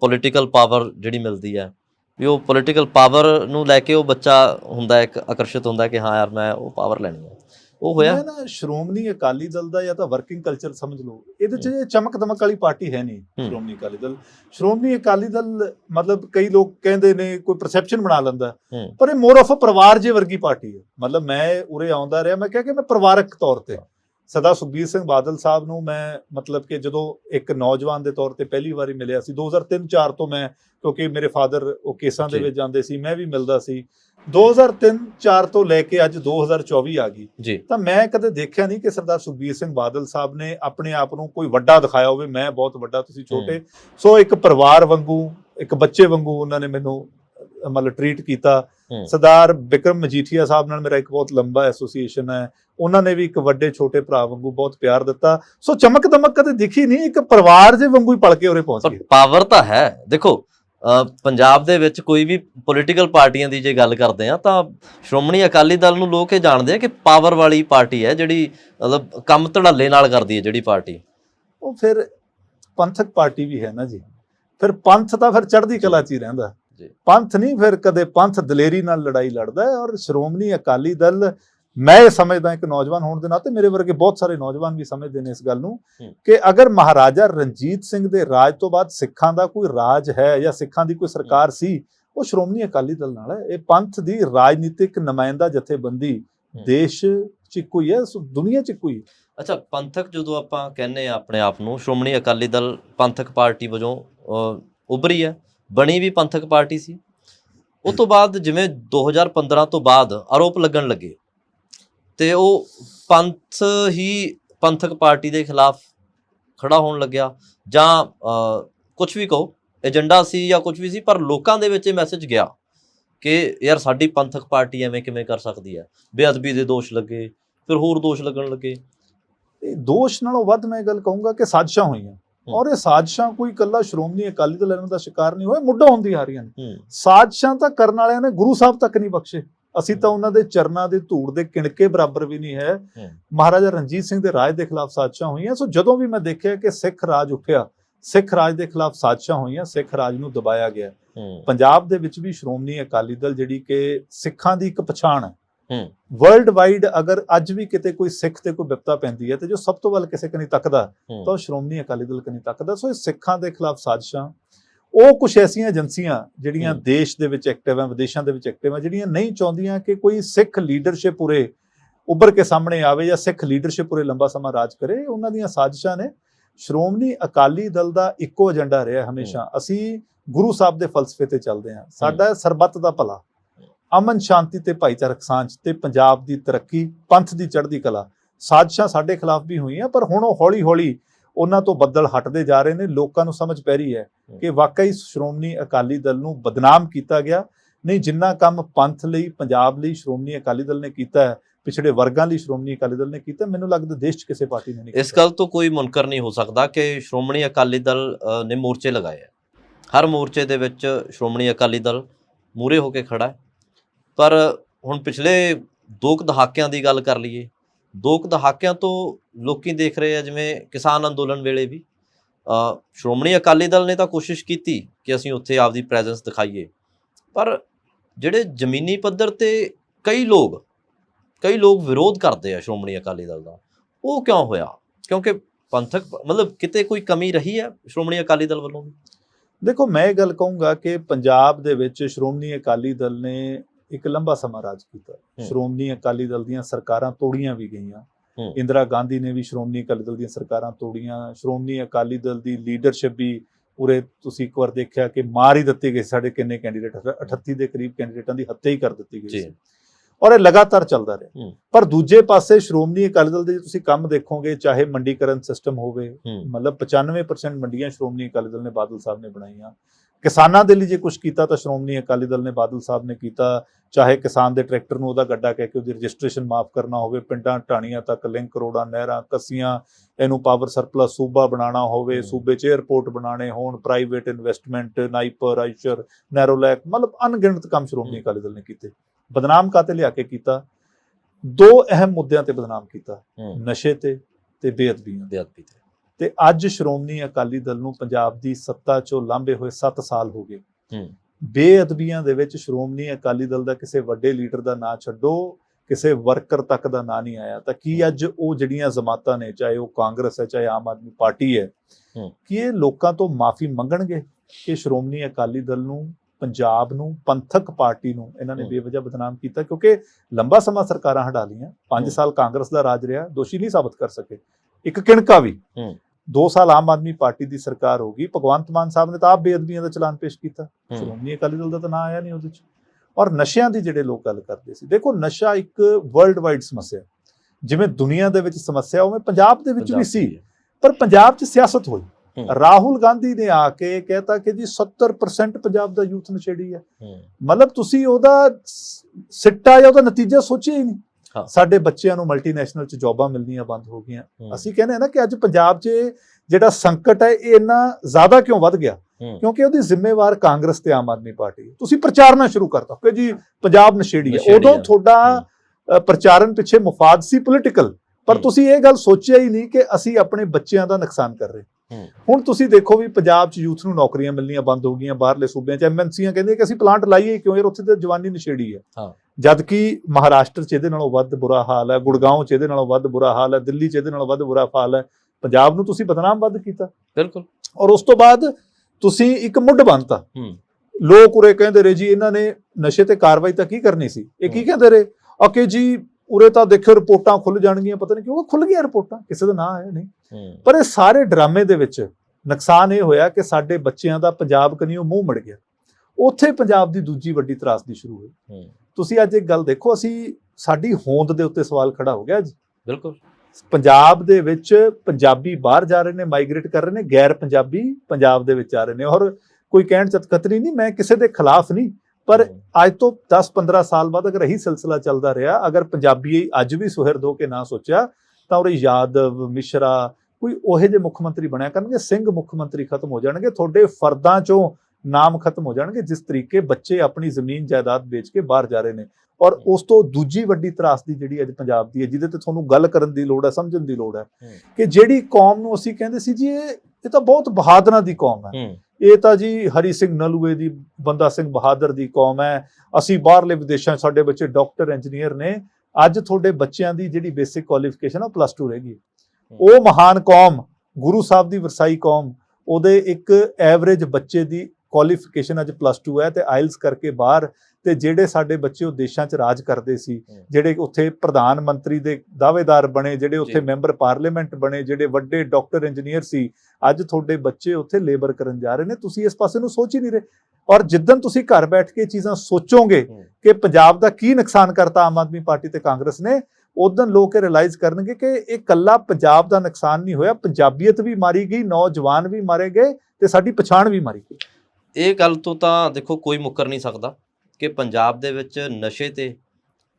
ਪੋਲਿਟੀਕਲ ਪਾਵਰ ਜਿਹੜੀ ਮਿਲਦੀ ਹੈ, ਵੀ ਉਹ ਪੋਲਿਟੀਕਲ ਪਾਵਰ ਨੂੰ ਲੈ ਕੇ ਉਹ ਬੱਚਾ ਹੁੰਦਾ ਇੱਕ ਆਕਰਸ਼ਿਤ ਹੁੰਦਾ ਕਿ ਹਾਂ ਯਾਰ ਮੈਂ ਉਹ ਪਾਵਰ ਲੈਣੀ ਹੈ। ਉਹ ਹੋਇਆ? ਮੈਂ ਨਾ ਸ਼੍ਰੋਮਣੀ ਅਕਾਲੀ ਦਲ ਦਾ ਜਾਂ ਤਾਂ ਵਰਕਿੰਗ ਕਲਚਰ ਸਮਝ ਲਓ। ਇਹਦੇ ਚ ਚਮਕ ਦਮਕ ਵਾਲੀ ਪਾਰਟੀ ਹੈ ਨਹੀਂ। ਸ਼੍ਰੋਮਣੀ ਅਕਾਲੀ ਦਲ। ਸ਼੍ਰੋਮਣੀ ਅਕਾਲੀ ਦਲ ਮਤਲਬ ਕਈ ਲੋਕ ਕਹਿੰਦੇ ਨੇ ਕੋਈ ਪਰਸੈਪਸ਼ਨ ਬਣਾ ਲੈਂਦਾ। ਪਰ ਇਹ ਮੋਰ ਆਫ ਅ ਪਰਿਵਾਰ ਜੇ ਵਰਗੀ ਪਾਰਟੀ ਹੈ। ਮਤਲਬ ਮੈਂ ਉਰੇ ਆਉਂਦਾ ਰਿਹਾ ਮੈਂ ਕਿਹਾ ਕਿ ਮੈਂ ਪਰਿਵਾਰਕ ਤੌਰ ਤੇ। ਸਦਾ ਸੁਖਬੀਰ ਸਿੰਘ ਬਾਦਲ ਸਾਹਿਬ ਨੂੰ ਮੈਂ ਮਤਲਬ ਕਿ ਜਦੋਂ ਇੱਕ ਨੌਜਵਾਨ ਦੇ ਤੌਰ ਤੇ ਪਹਿਲੀ ਵਾਰੀ ਮਿਲਿਆ ਸੀ 2003-4 ਤੋਂ ਮੈਂ ਕਿਉਂਕਿ ਮੇਰੇ ਫਾਦਰ ਉਹ ਕੇਸਾਂ ਦੇ। ਵਿੱਚ ਜਾਂਦੇ ਸੀ ਮੈਂ ਵੀ ਮਿਲਦਾ ਸੀ। 2003-4 ਤੋਂ ਲੈ ਕੇ ਅੱਜ 2024 ਆ ਗਈ। ਤਾਂ ਮੈਂ ਕਦੇ ਦੇਖਿਆ ਨਹੀਂ ਕਿ ਸਰਦਾਰ ਸੁਖਬੀਰ ਸਿੰਘ ਬਾਦਲ ਸਾਹਿਬ ਨੇ ਆਪਣੇ ਆਪ ਨੂੰ ਕੋਈ ਵੱਡਾ ਦਿਖਾਇਆ ਹੋਵੇ। ਮੈਂ ਬਹੁਤ ਵੱਡਾ ਤੁਸੀਂ ਛੋਟੇ। ਸੋ ਇੱਕ ਪਰਿਵਾਰ ਵਾਂਗੂ ਇੱਕ ਬੱਚੇ ਵਾਂਗੂ ਉਹਨਾਂ ਨੇ ਮੈਨੂੰ ਮਤਲਬ ਟਰੀਟ ਕੀਤਾ। ਸਰਦਾਰ ਵਿਕਰਮ ਮਜੀਠੀਆ ਸਾਹਿਬ ਨਾਲ ਮੇਰਾ ਇੱਕ ਬਹੁਤ ਲੰਬਾ ਐਸੋਸੀਏਸ਼ਨ ਹੈ। ਉਹਨਾਂ ਨੇ ਵੀ ਇੱਕ ਵੱਡੇ ਛੋਟੇ ਭਰਾ ਵਾਂਗੂ ਬਹੁਤ ਪਿਆਰ ਦਿੱਤਾ। ਸੋ ਚਮਕ ਦਮਕ ਕਦੇ ਦਿਖੀ ਨਹੀਂ ਇੱਕ ਪਰਿਵਾਰ ਦੇ ਵਾਂਗੂ ਹੀ ਪਲ ਕੇ ਉਰੇ ਪਹੁੰਚ ਗਏ। ਪਾਵਰ ਤਾਂ ਹੈ। ਦੇਖੋ ਪੰਜਾਬ ਦੇ ਵਿੱਚ ਕੋਈ ਵੀ ਪੋਲੀਟੀਕਲ ਪਾਰਟੀਆਂ ਦੀ ਜੇ ਗੱਲ ਕਰਦੇ ਆ ਤਾਂ ਸ਼੍ਰੋਮਣੀ ਅਕਾਲੀ ਦਲ ਨੂੰ ਲੋਕ ਇਹ ਜਾਣਦੇ ਆ ਕਿ ਪਾਵਰ ਵਾਲੀ ਪਾਰਟੀ ਹੈ ਜਿਹੜੀ ਮਤਲਬ ਕੰਮ ਧੜੱਲੇ ਨਾਲ ਕਰਦੀ ਹੈ ਜਿਹੜੀ ਪਾਰਟੀ। ਉਹ ਫਿਰ ਪੰਥਕ ਪਾਰਟੀ ਵੀ ਹੈ ਨਾ ਜੀ। ਫਿਰ ਪੰਥ ਤਾਂ ਫਿਰ ਚੜ੍ਹਦੀ ਕਲਾ 'ਚ ਹੀ ਰਹਿੰਦਾ। ਪੰਥ ਨਹੀਂ ਫਿਰ ਕਦੇ ਪੰਥ ਦਲੇਰੀ ਨਾਲ ਲੜਾਈ ਲੜਦਾ ਔਰ ਸ਼੍ਰੋਮਣੀ ਅਕਾਲੀ ਦਲ ਮੈਂ ਇਹ ਸਮਝਦਾ ਇੱਕ ਨੌਜਵਾਨ ਹੋਣ ਦੇ ਨਾਤੇ ਮੇਰੇ ਵਰਗੇ ਬਹੁਤ ਸਾਰੇ ਨੌਜਵਾਨ ਵੀ ਸਮਝਦੇ ਨੇ ਇਸ ਗੱਲ ਨੂੰ। ਕਿ ਅਗਰ ਮਹਾਰਾਜਾ ਰਣਜੀਤ ਸਿੰਘ ਦੇ ਰਾਜ ਤੋਂ ਬਾਅਦ ਸਿੱਖਾਂ ਦਾ ਕੋਈ ਰਾਜ ਹੈ ਜਾਂ ਸਿੱਖਾਂ ਦੀ ਕੋਈ ਸਰਕਾਰ ਸੀ ਉਹ ਸ਼੍ਰੋਮਣੀ ਅਕਾਲੀ ਦਲ ਨਾਲ ਹੈ। ਇਹ ਪੰਥ ਦੀ ਰਾਜਨੀਤਿਕ ਨੁਮਾਇੰਦਾ ਜਥੇਬੰਦੀ ਦੇਸ਼ ਚ ਇੱਕੋ ਹੀ ਦੁਨੀਆ ਚ ਹੈ ਅੱਛਾ ਪੰਥਕ ਜਦੋਂ ਆਪਾਂ ਕਹਿੰਨੇ ਆ ਆਪਣੇ ਆਪ ਨੂੰ ਸ਼੍ਰੋਮਣੀ ਅਕਾਲੀ ਦਲ ਪੰਥਕ ਪਾਰਟੀ ਵਜੋਂ ਉੱਭਰੀ ਹੈ ਬਣੀ ਵੀ ਪੰਥਕ ਪਾਰਟੀ ਸੀ। ਉਹ ਤੋਂ ਬਾਅਦ ਜਿਵੇਂ 2015 ਤੋਂ ਬਾਅਦ ਆਰੋਪ ਲੱਗਣ ਲੱਗੇ। ਤੇ ਉਹ ਪੰਥ ਹੀ ਪੰਥਕ ਪਾਰਟੀ ਦੇ ਖਿਲਾਫ ਖੜਾ ਹੋਣ ਲੱਗਿਆ। ਜਾਂ ਕੁਝ ਵੀ ਕਹੋ ਏਜੰਡਾ ਸੀ ਜਾਂ ਕੁਝ ਵੀ ਸੀ ਪਰ ਲੋਕਾਂ ਦੇ ਵਿੱਚ ਇਹ ਮੈਸੇਜ ਗਿਆ ਕਿ ਯਾਰ ਸਾਡੀ ਪੰਥਕ ਪਾਰਟੀ ਐਵੇਂ ਕਿਵੇਂ ਕਰ ਸਕਦੀ ਹੈ? ਬੇਅਦਬੀ ਦੇ ਦੋਸ਼ ਲੱਗੇ ਫਿਰ ਹੋਰ ਦੋਸ਼ ਲੱਗਣ ਲੱਗੇ। ਇਹ ਦੋਸ਼ ਨਾਲੋਂ ਵੱਧ ਮੈਂ ਇਹ ਗੱਲ ਕਹੂੰਗਾ ਕਿ ਸਾਜ਼ਿਸ਼ਾਂ ਹੋਈਆਂ। ਔਰ ਇਹ ਸਾਜ਼ਿਸ਼ਾਂ ਕੋਈ ਇਕੱਲਾ ਸ਼੍ਰੋਮਣੀ ਅਕਾਲੀ ਦਲ ਇਹਨਾਂ ਦਾ ਸ਼ਿਕਾਰ ਨਹੀਂ ਹੋਇਆ ਮੁੱਢੋਂ ਹੁੰਦੀ ਆ ਰਹੀਆਂ ਨੇ ਸਾਜ਼ਿਸ਼ਾਂ ਤਾਂ ਕਰਨ ਵਾਲਿਆਂ ਨੇ ਗੁਰੂ ਸਾਹਿਬ ਤੱਕ ਨਹੀਂ ਬਖਸ਼ੇ। ਅਸੀਂ ਤਾਂ ਉਹਨਾਂ ਦੇ ਚਰਨਾਂ ਦੇ ਧੂੜ ਦੇ ਕਿਣਕੇ ਬਰਾਬਰ ਵੀ ਨਹੀਂ ਹੈ। ਮਹਾਰਾਜਾ ਰਣਜੀਤ ਸਿੰਘ ਦੇ ਰਾਜ ਦੇ ਖਿਲਾਫ ਸਾਜ਼ਿਸ਼ਾਂ ਹੋਈਆਂ। ਸੋ ਜਦੋਂ ਵੀ ਮੈਂ ਦੇਖਿਆ ਕਿ ਸਿੱਖ ਰਾਜ ਉੱਠਿਆ ਸਿੱਖ ਰਾਜ ਦੇ ਖਿਲਾਫ ਸਾਜ਼ਿਸ਼ਾਂ ਹੋਈਆਂ ਸਿੱਖ ਰਾਜ ਨੂੰ ਦਬਾਇਆ ਗਿਆ। ਪੰਜਾਬ ਦੇ ਵਿੱਚ ਵੀ ਸ਼੍ਰੋਮਣੀ ਅਕਾਲੀ ਦਲ ਜਿਹੜੀ ਕਿ ਸਿੱਖਾਂ ਦੀ ਇੱਕ ਪਛਾਣ ਹੈ। ਹੂੰ। ਵਰਲਡ ਵਾਈਡ ਅਗਰ ਅੱਜ ਵੀ ਕਿਤੇ ਕੋਈ ਸਿੱਖ ਤੇ ਕੋਈ ਵਿਪਤਾ ਪੈਂਦੀ ਹੈ ਤੇ ਜੋ ਸਭ ਤੋਂ ਵੱਲ ਕਿਸੇ ਕਨੀ ਤੱਕਦਾ ਤਾਂ ਉਹ ਸ਼੍ਰੋਮਣੀ ਅਕਾਲੀ ਦਲ ਕਨੀ ਤੱਕਦਾ ਸੋ ਇਹ ਸਿੱਖਾਂ ਦੇ ਖਿਲਾਫ ਸਾਜ਼ਿਸ਼ਾਂ ਉਹ ਕੁਝ ਐਸੀਆਂ ਏਜੰਸੀਆਂ ਜਿਹੜੀਆਂ। ਦੇਸ਼ ਦੇ ਵਿੱਚ ਐਕਟਿਵ ਹੈ ਵਿਦੇਸ਼ਾਂ ਦੇ ਵਿੱਚ ਐਕਟਿਵ ਹੈ ਜਿਹੜੀਆਂ ਨਹੀਂ ਚਾਹੁੰਦੀਆਂ ਕਿ ਕੋਈ ਸਿੱਖ ਲੀਡਰਸ਼ਿਪ ਉਰੇ ਉੱਭਰ ਕੇ ਸਾਹਮਣੇ ਆਵੇ ਜਾਂ ਸਿੱਖ ਲੀਡਰਸ਼ਿਪ ਉਰੇ ਲੰਬਾ ਸਮਾਂ ਰਾਜ ਕਰੇ ਉਹਨਾਂ ਦੀਆਂ ਸਾਜ਼ਿਸ਼ਾਂ ਨੇ ਸ਼੍ਰੋਮਣੀ ਅਕਾਲੀ ਦਲ ਦਾ ਇੱਕੋ ਏਜੰਡਾ ਰਿਹਾ ਹਮੇਸ਼ਾ। ਅਸੀਂ ਗੁਰੂ ਸਾਹਿਬ ਦੇ ਫਲਸਫੇ ਤੇ ਚੱਲਦੇ ਹਾਂ। ਸਾਡਾ ਸਰਬੱਤ ਦਾ ਭਲਾ ਅਮਨ ਸ਼ਾਂਤੀ ਤੇ ਭਾਈਚਾਰਕ ਸਾਂਝ ਤੇ ਪੰਜਾਬ ਦੀ ਤਰੱਕੀ ਪੰਥ ਦੀ ਚੜ੍ਹਦੀ ਕਲਾ ਸਾਜ਼ਿਸ਼ਾਂ ਸਾਡੇ ਖਿਲਾਫ ਵੀ ਹੋਈਆਂ ਪਰ ਹੁਣ ਉਹ ਹੌਲੀ-ਹੌਲੀ ਉਹਨਾਂ ਤੋਂ ਬੱਦਲ ਹਟਦੇ ਜਾ ਰਹੇ ਨੇ ਲੋਕਾਂ ਨੂੰ ਸਮਝ ਪੈ ਰਹੀ ਹੈ ਕਿ ਵਾਕਈ ਸ਼੍ਰੋਮਣੀ ਅਕਾਲੀ ਦਲ ਨੂੰ ਬਦਨਾਮ ਕੀਤਾ ਗਿਆ। ਨਹੀਂ ਜਿੰਨਾ ਕੰਮ ਪੰਥ ਲਈ ਪੰਜਾਬ ਲਈ ਸ਼੍ਰੋਮਣੀ ਅਕਾਲੀ ਦਲ ਨੇ ਕੀਤਾ ਹੈ ਪਿਛੜੇ ਵਰਗਾਂ ਲਈ ਸ਼੍ਰੋਮਣੀ ਅਕਾਲੀ ਦਲ ਨੇ ਕੀਤਾ ਮੈਨੂੰ ਲੱਗਦਾ ਦੇਸ਼ 'ਚ ਕਿਸੇ ਪਾਰਟੀ ਨੇ ਨਹੀਂ ਇਸ। ਗੱਲ ਤੋਂ ਕੋਈ ਮੁਨਕਰ ਨਹੀਂ ਹੋ ਸਕਦਾ ਕਿ ਸ਼੍ਰੋਮਣੀ ਅਕਾਲੀ ਦਲ ਨੇ ਮੋਰਚੇ ਲਗਾਏ ਆ ਹਰ ਮੋਰਚੇ ਦੇ ਵਿੱਚ ਸ਼੍ਰੋਮਣੀ ਅਕਾਲੀ ਦਲ ਮੂਰੇ ਹੋ ਕੇ ਖੜਾ ਹੈ। ਪਰ ਹੁਣ ਪਿਛਲੇ ਦੋ ਕੁ ਦਹਾਕਿਆਂ ਦੀ ਗੱਲ ਕਰ ਲਈਏ ਦੋ ਕੁ ਦਹਾਕਿਆਂ ਤੋਂ ਲੋਕੀ ਦੇਖ ਰਹੇ ਆ, ਜਿਵੇਂ ਕਿਸਾਨ ਅੰਦੋਲਨ ਵੇਲੇ ਵੀ ਸ਼੍ਰੋਮਣੀ ਅਕਾਲੀ ਦਲ ਨੇ ਤਾਂ ਕੋਸ਼ਿਸ਼ ਕੀਤੀ ਕਿ ਅਸੀਂ ਉੱਥੇ ਆਪਦੀ ਪ੍ਰੈਜ਼ੈਂਸ ਦਿਖਾਈਏ। ਪਰ ਜਿਹੜੇ ਜ਼ਮੀਨੀ ਪੱਧਰ ਤੇ ਕਈ ਲੋਕ ਕਈ ਲੋਕ ਵਿਰੋਧ ਕਰਦੇ ਆ ਸ਼੍ਰੋਮਣੀ ਅਕਾਲੀ ਦਲ ਦਾ, ਉਹ ਕਿਉਂ ਹੋਇਆ? ਕਿਉਂਕਿ ਪੰਥਕ, ਮਤਲਬ ਕਿਤੇ ਕੋਈ ਕਮੀ ਰਹੀ ਹੈ ਸ਼੍ਰੋਮਣੀ ਅਕਾਲੀ ਦਲ ਵੱਲੋਂ ਵੀ? ਦੇਖੋ, ਮੈਂ ਇਹ ਗੱਲ ਕਹੂੰਗਾ ਕਿ ਪੰਜਾਬ ਦੇ ਵਿੱਚ ਸ਼੍ਰੋਮਣੀ ਅਕਾਲੀ ਦਲ ਨੇ ਇੱਕ ਲੰਬਾ ਸਮਾਂ ਰਾਜ ਕੀਤਾ। ਸ਼੍ਰੋਮਣੀ ਅਕਾਲੀ ਦਲ ਦੀਆਂ ਸਰਕਾਰਾਂ ਤੋੜੀਆਂ ਵੀ ਗਈਆਂ। ਇੰਦਰਾ ਗਾਂਧੀ ਨੇ ਵੀ ਸ਼੍ਰੋਮਣੀ ਅਕਾਲੀ ਦਲ ਦੀਆਂ ਸਰਕਾਰਾਂ ਤੋੜੀਆਂ ਸ਼੍ਰੋਮਣੀ ਅਕਾਲੀ ਦਲ ਦੀ ਲੀਡਰਸ਼ਿਪ ਵੀ ਉਰੇ ਤੁਸੀਂ ਇੱਕ ਵਾਰ ਦੇਖਿਆ ਕਿ ਮਾਰ ਹੀ ਦਿੱਤੀ ਗਈ ਸਾਡੇ ਕਿੰਨੇ ਕੈਂਡੀਡੇਟ 38 ਦੇ ਕਰੀਬ ਕੈਂਡੀਡੇਟਾਂ ਦੀ ਹੱਤਿਆ ਹੀ ਕਰ ਦਿੱਤੀ ਗਈ। ਸੀ ਔਰ ਇਹ ਲਗਾਤਾਰ ਚੱਲਦਾ ਰਿਹਾ। ਪਰ ਦੂਜੇ ਪਾਸੇ ਸ਼੍ਰੋਮਣੀ ਅਕਾਲੀ ਦਲ ਦੇ ਜੇ ਤੁਸੀਂ ਕੰਮ ਦੇਖੋਗੇ ਚਾਹੇ ਮੰਡੀਕਰਨ ਸਿਸਟਮ ਹੋਵੇ ਮਤਲਬ 95% ਮੰਡੀਆਂ ਸ਼੍ਰੋਮਣੀ ਅਕਾਲੀ ਦਲ ਨੇ ਬਾਦਲ ਸਾਹਿਬ ਨੇ ਬਣਾਈਆਂ ਕਿਸਾਨਾਂ ਦੇ ਲਈ ਜੇ ਕੁਝ ਕੀਤਾ ਤਾਂ ਸ਼੍ਰੋਮਣੀ ਅਕਾਲੀ ਦਲ ਨੇ ਬਾਦਲ ਸਾਹਿਬ ਨੇ ਕੀਤਾ। ਚਾਹੇ ਕਿਸਾਨ ਦੇ ਟਰੈਕਟਰ ਨੂੰ ਉਹਦਾ ਗੱਡਾ ਕਹਿ ਕੇ ਉਹਦੀ ਰਜਿਸਟ੍ਰੇਸ਼ਨ ਮਾਫ ਕਰਨਾ ਹੋਵੇ ਪਿੰਡਾਂ ਢਾਣੀਆਂ ਤੱਕ ਲਿੰਕ ਰੋਡਾਂ ਨਹਿਰਾਂ ਕੱਸੀਆਂ ਇਹਨੂੰ ਪਾਵਰ ਸਰਪਲਸ ਸੂਬਾ ਬਣਾਉਣਾ ਹੋਵੇ। ਸੂਬੇ 'ਚ 에ਅਰਪੋਰਟ ਬਣਾਉਣੇ ਹੋਣ private investment NIPER Eicher Nerolac ਮਤਲਬ ਅਣਗਿਣਤ ਕੰਮ ਸ਼੍ਰੋਮਣੀ। ਅਕਾਲੀ ਦਲ ਨੇ ਕੀਤੇ। ਬਦਨਾਮ ਕਾਤੇ ਲਿਆ ਕੇ ਕੀਤਾ? ਦੋ ਅਹਿਮ ਮੁੱਦਿਆਂ ਤੇ ਬਦਨਾਮ ਕੀਤਾ। ਨਸ਼ੇ ਤੇ ਤੇ ਬੇਅਦਬੀਆਂ। ਬੇਅਦਬੀ ਤੇ। ਤੇ ਅੱਜ ਸ਼੍ਰੋਮਣੀ ਅਕਾਲੀ ਦਲ ਨੂੰ ਪੰਜਾਬ ਦੀ ਸੱਤਾ ਚੋਂ ਲਾਂਭੇ ਹੋਏ 7 ਸਾਲ ਹੋ ਗਏ ਹੂੰ ਬੇਅਦਬੀਆਂ ਦੇ ਵਿੱਚ ਸ਼੍ਰੋਮਣੀ ਅਕਾਲੀ ਦਲ ਦਾ ਕਿਸੇ ਵੱਡੇ ਲੀਡਰ ਦਾ ਨਾਂ ਛੱਡੋ ਕਿਸੇ ਵਰਕਰ ਤੱਕ ਦਾ ਨਾਂ ਨਹੀਂ ਆਇਆ ਤਾਂ ਕੀ ਅੱਜ ਉਹ ਜਿਹੜੀਆਂ ਜ਼ਮਾਤਾਂ ਨੇ ਚਾਹੇ ਉਹ ਕਾਂਗਰਸ ਹੈ ਚਾਹੇ ਆਮ ਆਦਮੀ ਪਾਰਟੀ ਹੈ। ਕੀ ਇਹ ਲੋਕਾਂ ਤੋਂ ਮਾਫੀ ਮੰਗਣਗੇ ਕਿ ਸ਼੍ਰੋਮਣੀ ਅਕਾਲੀ ਦਲ ਨੂੰ ਪੰਜਾਬ ਨੂੰ ਪੰਥਕ ਪਾਰਟੀ ਨੂੰ ਇਹਨਾਂ ਨੇ ਹੂੰ। ਬੇਵਜ੍ਹਾ ਬਦਨਾਮ ਕੀਤਾ ਕਿਉਂਕਿ ਲੰਬਾ ਸਮਾਂ ਸਰਕਾਰਾਂ ਹਟਾ ਲਈਆਂ 5 ਹੂੰ। ਸਾਲ ਕਾਂਗਰਸ ਦਾ ਰਾਜ ਰਿਹਾ ਦੋਸ਼ੀ ਨਹੀਂ ਸਾਬਤ ਕਰ ਸਕੇ ਇੱਕ ਕਿਣਕਾ ਵੀ। 2 ਸਾਲ ਆਮ ਆਦਮੀ ਪਾਰਟੀ ਦੀ ਸਰਕਾਰ ਹੋ ਗਈ ਭਗਵੰਤ ਮਾਨ ਸਾਹਿਬ ਨੇ ਤਾਂ ਆਪ ਬੇਅਦਬੀਆਂ ਦਾ ਚਲਾਨ ਪੇਸ਼ ਕੀਤਾ ਸ਼੍ਰੋਮਣੀ ਅਕਾਲੀ ਦਲ ਦਾ ਤਾਂ ਨਾਂ ਆਇਆ ਨਹੀਂ ਉਹਦੇ ਚ ਔਰ ਨਸ਼ਿਆਂ ਦੀ ਜਿਹੜੇ ਲੋਕ ਗੱਲ ਕਰਦੇ ਸੀ ਦੇਖੋ ਨਸ਼ਾ ਇੱਕ ਵਰਲਡ ਵਾਈਡ ਸਮੱਸਿਆ। ਜਿਵੇਂ ਦੁਨੀਆ ਦੇ ਵਿੱਚ ਸਮੱਸਿਆ ਉਵੇਂ ਪੰਜਾਬ ਦੇ ਵਿੱਚ ਵੀ ਸੀ। ਪਰ ਪੰਜਾਬ 'ਚ ਸਿਆਸਤ ਹੋਈ। ਰਾਹੁਲ ਗਾਂਧੀ ਨੇ ਆ ਕੇ ਕਹਿਤਾ ਕਿ ਜੀ 70% ਪੰਜਾਬ ਦਾ ਯੂਥ ਨਸ਼ੇੜੀ ਹੈ ਮਤਲਬ ਤੁਸੀਂ ਉਹਦਾ ਸਿੱਟਾ ਜਾਂ ਉਹਦਾ ਨਤੀਜਾ ਸੋਚਿਆ ਹਾਂ। ਨਹੀਂ ਸਾਡੇ ਬੱਚਿਆਂ ਨੂੰ ਮਲਟੀਨੈਸ਼ਨਲ 'ਚ ਜੌਬਾਂ ਮਿਲਣੀਆਂ ਬੰਦ ਹੋ ਗਈਆਂ। ਅਸੀਂ ਕਹਿੰਦੇ ਨਾ ਕਿ ਅੱਜ ਪੰਜਾਬ 'ਚ ਜਿਹੜਾ ਸੰਕਟ ਹੈ ਇਹ ਇੰਨਾ ਜ਼ਿਆਦਾ ਕਿਉਂ ਵੱਧ ਗਿਆ? ਕਿਉਂਕਿ ਉਹਦੀ ਜ਼ਿੰਮੇਵਾਰ ਕਾਂਗਰਸ ਤੇ ਆਮ ਆਦਮੀ ਪਾਰਟੀ। ਤੁਸੀਂ ਪ੍ਰਚਾਰਨਾ ਸ਼ੁਰੂ ਕਰਤਾ। ਕਿ ਜੀ ਪੰਜਾਬ ਨਸ਼ੇੜੀ ਹੈ। ਉਦੋਂ। ਤੁਹਾਡਾ ਪ੍ਰਚਾਰਨ ਪਿੱਛੇ ਮੁਫਾਦ ਸੀ ਪੋਲੀਟੀਕਲ ਪਰ। ਤੁਸੀਂ ਇਹ ਗੱਲ ਸੋਚਿਆ ਹੀ ਨਹੀਂ ਕਿ ਅਸੀਂ ਆਪਣੇ ਬੱਚਿਆਂ ਦਾ ਨੁਕਸਾਨ ਕਰ ਰਹੇ। ਹੁਣ ਤੁਸੀਂ ਦੇਖੋ ਵੀ ਪੰਜਾਬ 'ਚ ਯੂਥ ਨੂੰ ਨੌਕਰੀਆਂ ਮਿਲਣੀਆਂ ਬੰਦ ਹੋ ਗਈਆਂ। ਬਾਹਰਲੇ ਸੂਬਿਆਂ 'ਚ ਐਮਐਨਸੀਆਂ ਕਹਿੰਦੀਆਂ ਕਿ ਅਸੀਂ ਪਲਾਂਟ ਲਾਈਏ ਕਿਉਂ? ਯਾਰ ਉੱਥੇ ਤਾਂ ਜਵਾਨੀ ਨਸ਼ੇੜੀ ਹੈ। ਹਾਂ। ਜਦ ਕਿ ਮਹਾਰਾਸ਼ਟਰ 'ਚ ਇਹਦੇ ਨਾਲੋਂ ਵੱਧ ਬੁਰਾ ਹਾਲ ਹੈ ਗੁੜਗਾਉਂ 'ਚ ਇਹਦੇ ਨਾਲੋਂ ਵੱਧ ਬੁਰਾ ਹਾਲ ਹੈ ਦਿੱਲੀ 'ਚ ਇਹਦੇ ਨਾਲੋਂ ਵੱਧ ਬੁਰਾ ਹਾਲ ਹੈ ਪੰਜਾਬ ਨੂੰ ਤੁਸੀਂ ਬਦਨਾਮ ਵੱਧ ਕੀਤਾ। ਬਿਲਕੁਲ। ਔਰ ਉਸ ਤੋਂ ਬਾਅਦ ਤੁਸੀਂ ਇੱਕ ਮੁੱਢ ਬੰਨਤਾ ਹੂੰ। ਲੋਕ ਉਰੇ ਕਹਿੰਦੇ ਰਹੇ ਜੀ ਇਹਨਾਂ ਨੇ ਨਸ਼ੇ ਤੇ ਕਾਰਵਾਈ ਤਾਂ ਕੀ ਕਰਨੀ ਸੀ? ਇਹ ਕੀ। ਕਹਿੰਦੇ ਰਹੇ? ਅਕੇ ਜੀ ਉਰੇ ਤਾਂ ਦੇਖਿਓ ਰਿਪੋਰਟਾਂ ਖੁੱਲ ਜਾਣਗੀਆਂ ਪਤਾ ਨਹੀਂ ਕਿਉਂ ਖੁੱਲ ਗਈਆਂ ਰਿਪੋਰਟਾਂ ਕਿਸੇ ਦਾ ਨਾਂ ਆਇਆ ਨਹੀਂ। ਪਰ ਇਹ ਸਾਰੇ ਡਰਾਮੇ ਦੇ ਵਿੱਚ ਨੁਕਸਾਨ ਇਹ ਹੋਇਆ ਕਿ ਸਾਡੇ ਬੱਚਿਆਂ ਦਾ ਪੰਜਾਬ ਕਨੀਓ ਮੂੰਹ ਮੜ ਗਿਆ। ਉੱਥੇ ਪੰਜਾਬ ਦੀ ਦੂਜੀ ਵੱਡੀ ਤਰਾਸਦੀ ਸ਼ੁਰੂ ਹੋਈ। ਤੁਸੀਂ ਅੱਜ ਇੱਕ ਗੱਲ ਦੇਖੋ ਅਸੀਂ ਸਾਡੀ ਹੋਂਦ ਦੇ ਉੱਤੇ ਸਵਾਲ ਖੜਾ ਹੋ ਗਿਆ ਅੱਜ ਬਿਲਕੁਲ। ਪੰਜਾਬ ਦੇ ਵਿੱਚ ਪੰਜਾਬੀ ਬਾਹਰ ਜਾ ਰਹੇ ਨੇ ਮਾਈਗ੍ਰੇਟ ਕਰ ਰਹੇ ਨੇ ਗੈਰ ਪੰਜਾਬੀ ਪੰਜਾਬ ਦੇ ਵਿੱਚ ਆ ਰਹੇ ਨੇ। ਔਰ ਕੋਈ ਕਹਿਣ ਚ ਕਤਰੀ ਨਹੀਂ ਮੈਂ ਕਿਸੇ ਦੇ ਖਿਲਾਫ ਨਹੀਂ ਪਰ ਅੱਜ ਤੋਂ 10-15 ਸਾਲ ਬਾਅਦ ਅਗਰ ਇਹੀ ਸਿਲਸਿਲਾ ਚੱਲਦਾ ਰਿਹਾ ਅਗਰ ਪੰਜਾਬੀ ਅੱਜ ਵੀ ਸੁਹਿਰਦ ਹੋ ਕੇ ਨਾ ਸੋਚਿਆ ਤਾਂ ਉਹ ਯਾਦਵ ਮਿਸ਼ਰਾ ਕੋਈ ਉਹੇ ਜਿਹੇ ਮੁੱਖ ਮੰਤਰੀ ਬਣਿਆ ਕਰਨਗੇ ਸਿੰਘ ਮੁੱਖ ਮੰਤਰੀ ਖਤਮ ਹੋ ਜਾਣਗੇ ਤੁਹਾਡੇ ਫਰਦਾਂ ਚੋਂ ਨਾਮ ਖਤਮ ਹੋ ਜਾਣਗੇ ਜਿਸ ਤਰੀਕੇ ਬੱਚੇ ਆਪਣੀ ਜ਼ਮੀਨ ਜਾਇਦਾਦ ਵੇਚ ਕੇ ਬਾਹਰ ਜਾ ਰਹੇ ਨੇ। ਔਰ ਉਸ ਤੋਂ ਦੂਜੀ ਵੱਡੀ ਤਰਾਸਦੀ ਜਿਹੜੀ ਅੱਜ ਪੰਜਾਬ ਦੀ ਹੈ ਜਿਹਦੇ ਤੇ ਤੁਹਾਨੂੰ ਗੱਲ ਕਰਨ ਦੀ ਲੋੜ ਹੈ ਸਮਝਣ ਦੀ ਲੋੜ ਹੈ। ਕਿ ਜਿਹੜੀ ਕੌਮ ਨੂੰ ਅਸੀਂ ਕਹਿੰਦੇ ਸੀ ਜੀ ਇਹ ਇਹ ਤਾਂ ਬਹੁਤ ਬਹਾਦਰਾਂ ਦੀ ਕੌਮ ਹੈ। ਇਹ ਤਾਂ ਜੀ ਹਰੀ ਸਿੰਘ ਨਲੂਏ ਦੀ ਬੰਦਾ ਸਿੰਘ ਬਹਾਦਰ ਦੀ ਕੌਮ ਹੈ। ਅਸੀਂ ਬਾਹਰਲੇ ਵਿਦੇਸ਼ਾਂ ਸਾਡੇ ਬੱਚੇ ਡਾਕਟਰ ਇੰਜੀਨੀਅਰ ਨੇ। ਅੱਜ ਤੁਹਾਡੇ ਬੱਚਿਆਂ ਦੀ ਜਿਹੜੀ ਬੇਸਿਕ ਕੁਆਲੀਫਿਕੇਸ਼ਨ ਆ ਪਲੱਸ 2 ਰਹਿ ਗਈ ਉਹ ਮਹਾਨ ਕੌਮ ਗੁਰੂ ਸਾਹਿਬ ਦੀ ਵਰਸਾਈ ਕੌਮ ਉਹਦੇ ਇੱਕ ਐਵਰੇਜ ਬੱਚੇ ਦੀ ਕੁਆਲੀਫਿਕੇਸ਼ਨ ਅੱਜ ਪਲੱਸ 2 ਹੈ ਤੇ ਆਇਲਸ ਕਰਕੇ ਬਾਹਰ ਤੇ ਜਿਹੜੇ ਸਾਡੇ ਬੱਚੇ ਉਹ ਦੇਸ਼ਾਂ 'ਚ ਰਾਜ ਕਰਦੇ ਸੀ। ਜਿਹੜੇ ਉੱਥੇ ਪ੍ਰਧਾਨ ਮੰਤਰੀ ਦੇ ਦਾਅਵੇਦਾਰ ਬਣੇ ਜਿਹੜੇ ਉੱਥੇ। ਮੈਂਬਰ ਪਾਰਲੀਮੈਂਟ ਬਣੇ ਜਿਹੜੇ ਵੱਡੇ ਡਾਕਟਰ ਇੰਜੀਨੀਅਰ ਸੀ ਅੱਜ ਤੁਹਾਡੇ ਬੱਚੇ ਉੱਥੇ ਲੇਬਰ ਕਰਨ ਜਾ ਰਹੇ ਨੇ ਤੁਸੀਂ ਇਸ ਪਾਸੇ ਨੂੰ ਸੋਚ ਹੀ ਨਹੀਂ ਰਹੇ ਔਰ ਜਿੱਦਨ ਤੁਸੀਂ ਘਰ ਬੈਠ ਕੇ ਚੀਜ਼ਾਂ ਸੋਚੋਗੇ। ਕਿ ਪੰਜਾਬ ਦਾ ਕੀ ਨੁਕਸਾਨ ਕਰਤਾ ਆਮ ਆਦਮੀ ਪਾਰਟੀ ਤੇ ਕਾਂਗਰਸ ਨੇ ਉਦੋਂ ਲੋਕ ਇਹ ਰਿਅਲਾਈਜ਼ ਕਰਨਗੇ ਕਿ ਇਹ ਕੱਲਾ ਪੰਜਾਬ ਦਾ ਨੁਕਸਾਨ ਨਹੀਂ ਹੋਇਆ ਪੰਜਾਬੀਅਤ ਵੀ ਮਾਰੀ ਗਈ ਨੌਜਵਾਨ ਵੀ ਮਾਰੇ ਗਏ ਤੇ ਸਾਡੀ ਪਛਾਣ ਵੀ ਮਾਰੀ ਗਈ ਇਹ ਗੱਲ ਤੋਂ ਤਾਂ ਦੇਖੋ ਕੋਈ ਮੁੱਕਰ ਨਹੀਂ ਸਕਦਾ ਕਿ ਪੰਜਾਬ ਦੇ ਵਿੱਚ ਨਸ਼ੇ ਤੇ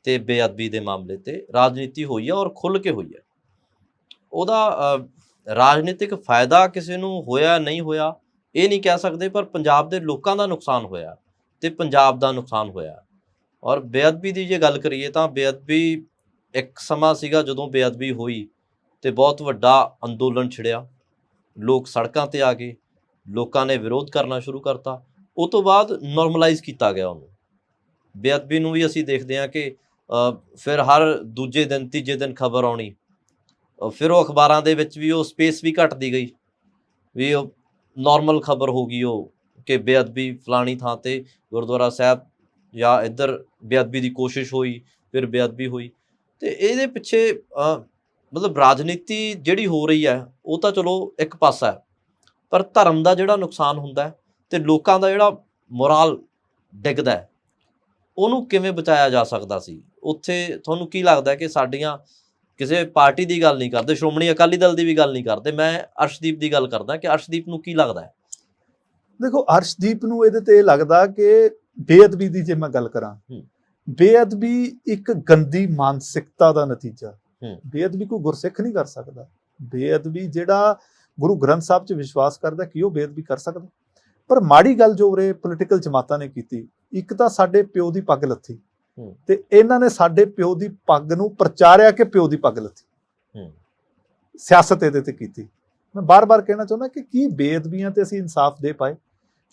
ਤੇ ਬੇਅਦਬੀ ਦੇ ਮਾਮਲੇ ਤੇ ਰਾਜਨੀਤੀ ਹੋਈ ਹੈ ਔਰ ਖੁੱਲ ਕੇ ਹੋਈ ਹੈ ਉਹਦਾ ਰਾਜਨੀਤਿਕ ਫਾਇਦਾ ਕਿਸੇ ਨੂੰ ਹੋਇਆ ਨਹੀਂ ਹੋਇਆ, ਇਹ ਨਹੀਂ ਕਹਿ ਸਕਦੇ, ਪਰ ਪੰਜਾਬ ਦੇ ਲੋਕਾਂ ਦਾ ਨੁਕਸਾਨ ਹੋਇਆ ਤੇ ਪੰਜਾਬ ਦਾ ਨੁਕਸਾਨ ਹੋਇਆ। ਔਰ ਬੇਅਦਬੀ ਦੀ ਜੇ ਗੱਲ ਕਰੀਏ ਤਾਂ ਬੇਅਦਬੀ ਇੱਕ ਸਮਾਂ ਸੀਗਾ ਜਦੋਂ ਬੇਅਦਬੀ ਹੋਈ ਤੇ ਬਹੁਤ ਵੱਡਾ ਅੰਦੋਲਨ ਛਿੜਿਆ। ਲੋਕ ਸੜਕਾਂ ਤੇ ਆ ਗਏ ਲੋਕਾਂ ਨੇ ਵਿਰੋਧ ਕਰਨਾ ਸ਼ੁਰੂ ਕਰਤਾ। ਉਹ ਤੋਂ ਬਾਅਦ ਨਾਰਮਲਾਈਜ਼ ਕੀਤਾ ਗਿਆ ਉਹਨੂੰ। ਬੇਅਦਬੀ ਨੂੰ ਵੀ ਅਸੀਂ ਦੇਖਦੇ ਹਾਂ ਕਿ ਫਿਰ ਹਰ ਦੂਜੇ ਦਿਨ, ਤੀਜੇ ਦਿਨ ਖਬਰ ਆਉਣੀ। ਫਿਰ ਉਹ ਅਖਬਾਰਾਂ ਦੇ ਵਿੱਚ ਵੀ ਉਹ ਸਪੇਸ ਵੀ ਘਟਦੀ ਗਈ। ਵੀ ਉਹ ਨਾਰਮਲ ਖਬਰ ਹੋ ਗਈ ਉਹ ਕਿ ਬੇਅਦਬੀ ਫਲਾਣੀ ਥਾਂ ਤੇ ਗੁਰਦੁਆਰਾ ਸਾਹਿਬ ਜਾਂ ਇੱਧਰ ਬੇਅਦਬੀ ਦੀ ਕੋਸ਼ਿਸ਼ ਹੋਈ, ਫਿਰ ਬੇਅਦਬੀ ਹੋਈ। ਤੇ ਇਹਦੇ ਪਿੱਛੇ ਮਤਲਬ ਰਾਜਨੀਤੀ ਜਿਹੜੀ ਹੋ ਰਹੀ ਹੈ, ਉਹ ਤਾਂ ਚਲੋ ਇੱਕ ਪਾਸਾ ਹੈ। ਪਰ ਧਰਮ ਦਾ ਜਿਹੜਾ ਨੁਕਸਾਨ ਹੁੰਦਾ ਤੇ ਲੋਕਾਂ ਦਾ ਜਿਹੜਾ ਮੋਰਲ ਡਿੱਗਦਾ ਉਹਨੂੰ ਕਿਵੇਂ ਬਚਾਇਆ ਜਾ ਸਕਦਾ ਸੀ? ਉੱਥੇ ਤੁਹਾਨੂੰ ਕੀ ਲੱਗਦਾ ਕਿ ਸਾਡੀਆਂ ਕਿਸੇ ਪਾਰਟੀ ਦੀ ਗੱਲ ਨਹੀਂ ਕਰਦੇ ਸ਼੍ਰੋਮਣੀ ਅਕਾਲੀ ਦਲ ਦੀ ਵੀ ਗੱਲ ਨਹੀਂ ਕਰਦੇ? ਮੈਂ ਅਰਸ਼ਦੀਪ ਦੀ ਗੱਲ ਕਰਦਾ ਕਿ ਅਰਸ਼ਦੀਪ ਨੂੰ ਕੀ ਲੱਗਦਾ ਹੈ? ਦੇਖੋ ਅਰਸ਼ਦੀਪ ਨੂੰ ਇਹਦੇ ਤੇ ਇਹ ਲੱਗਦਾ ਕਿ ਬੇਅਦਬੀ ਦੀ ਜੇ ਮੈਂ ਗੱਲ ਕਰਾਂ। ਬੇਅਦਬੀ ਇੱਕ ਗੰਦੀ ਮਾਨਸਿਕਤਾ ਦਾ ਨਤੀਜਾ। ਬੇਅਦਬੀ ਕੋਈ ਗੁਰਸਿੱਖ ਨਹੀਂ ਕਰ ਸਕਦਾ। ਬੇਅਦਬੀ ਜਿਹੜਾ ਗੁਰੂ ਗ੍ਰੰਥ ਸਾਹਿਬ 'ਚ ਵਿਸ਼ਵਾਸ ਕਰਦਾ ਕਿ ਉਹ ਬੇਅਦਬੀ ਕਰ ਸਕਦਾ ਪਰ ਮਾੜੀ ਗੱਲ ਜੋ ਉਰੇ ਪੋਲੀਟੀਕਲ ਜਮਾਤਾਂ ਨੇ ਕੀਤੀ ਇੱਕ ਤਾਂ ਸਾਡੇ ਪਿਓ ਦੀ ਪੱਗ ਲੱਥੀ। ਤੇ ਇਹਨਾਂ ਨੇ ਸਾਡੇ ਪਿਓ ਦੀ ਪੱਗ ਨੂੰ ਪ੍ਰਚਾਰਿਆ ਕਿ ਪਿਓ ਦੀ ਪੱਗ ਲੱਥੀ। ਸਿਆਸਤ ਇਹਦੇ ਤੇ ਕੀਤੀ ਮੈਂ ਬਾਰ-ਬਾਰ ਕਹਿਣਾ ਚਾਹੁੰਦਾ ਕਿ ਕੀ ਬੇਅਦਬੀਆਂ ਤੇ ਅਸੀਂ ਇਨਸਾਫ ਦੇ ਪਾਏ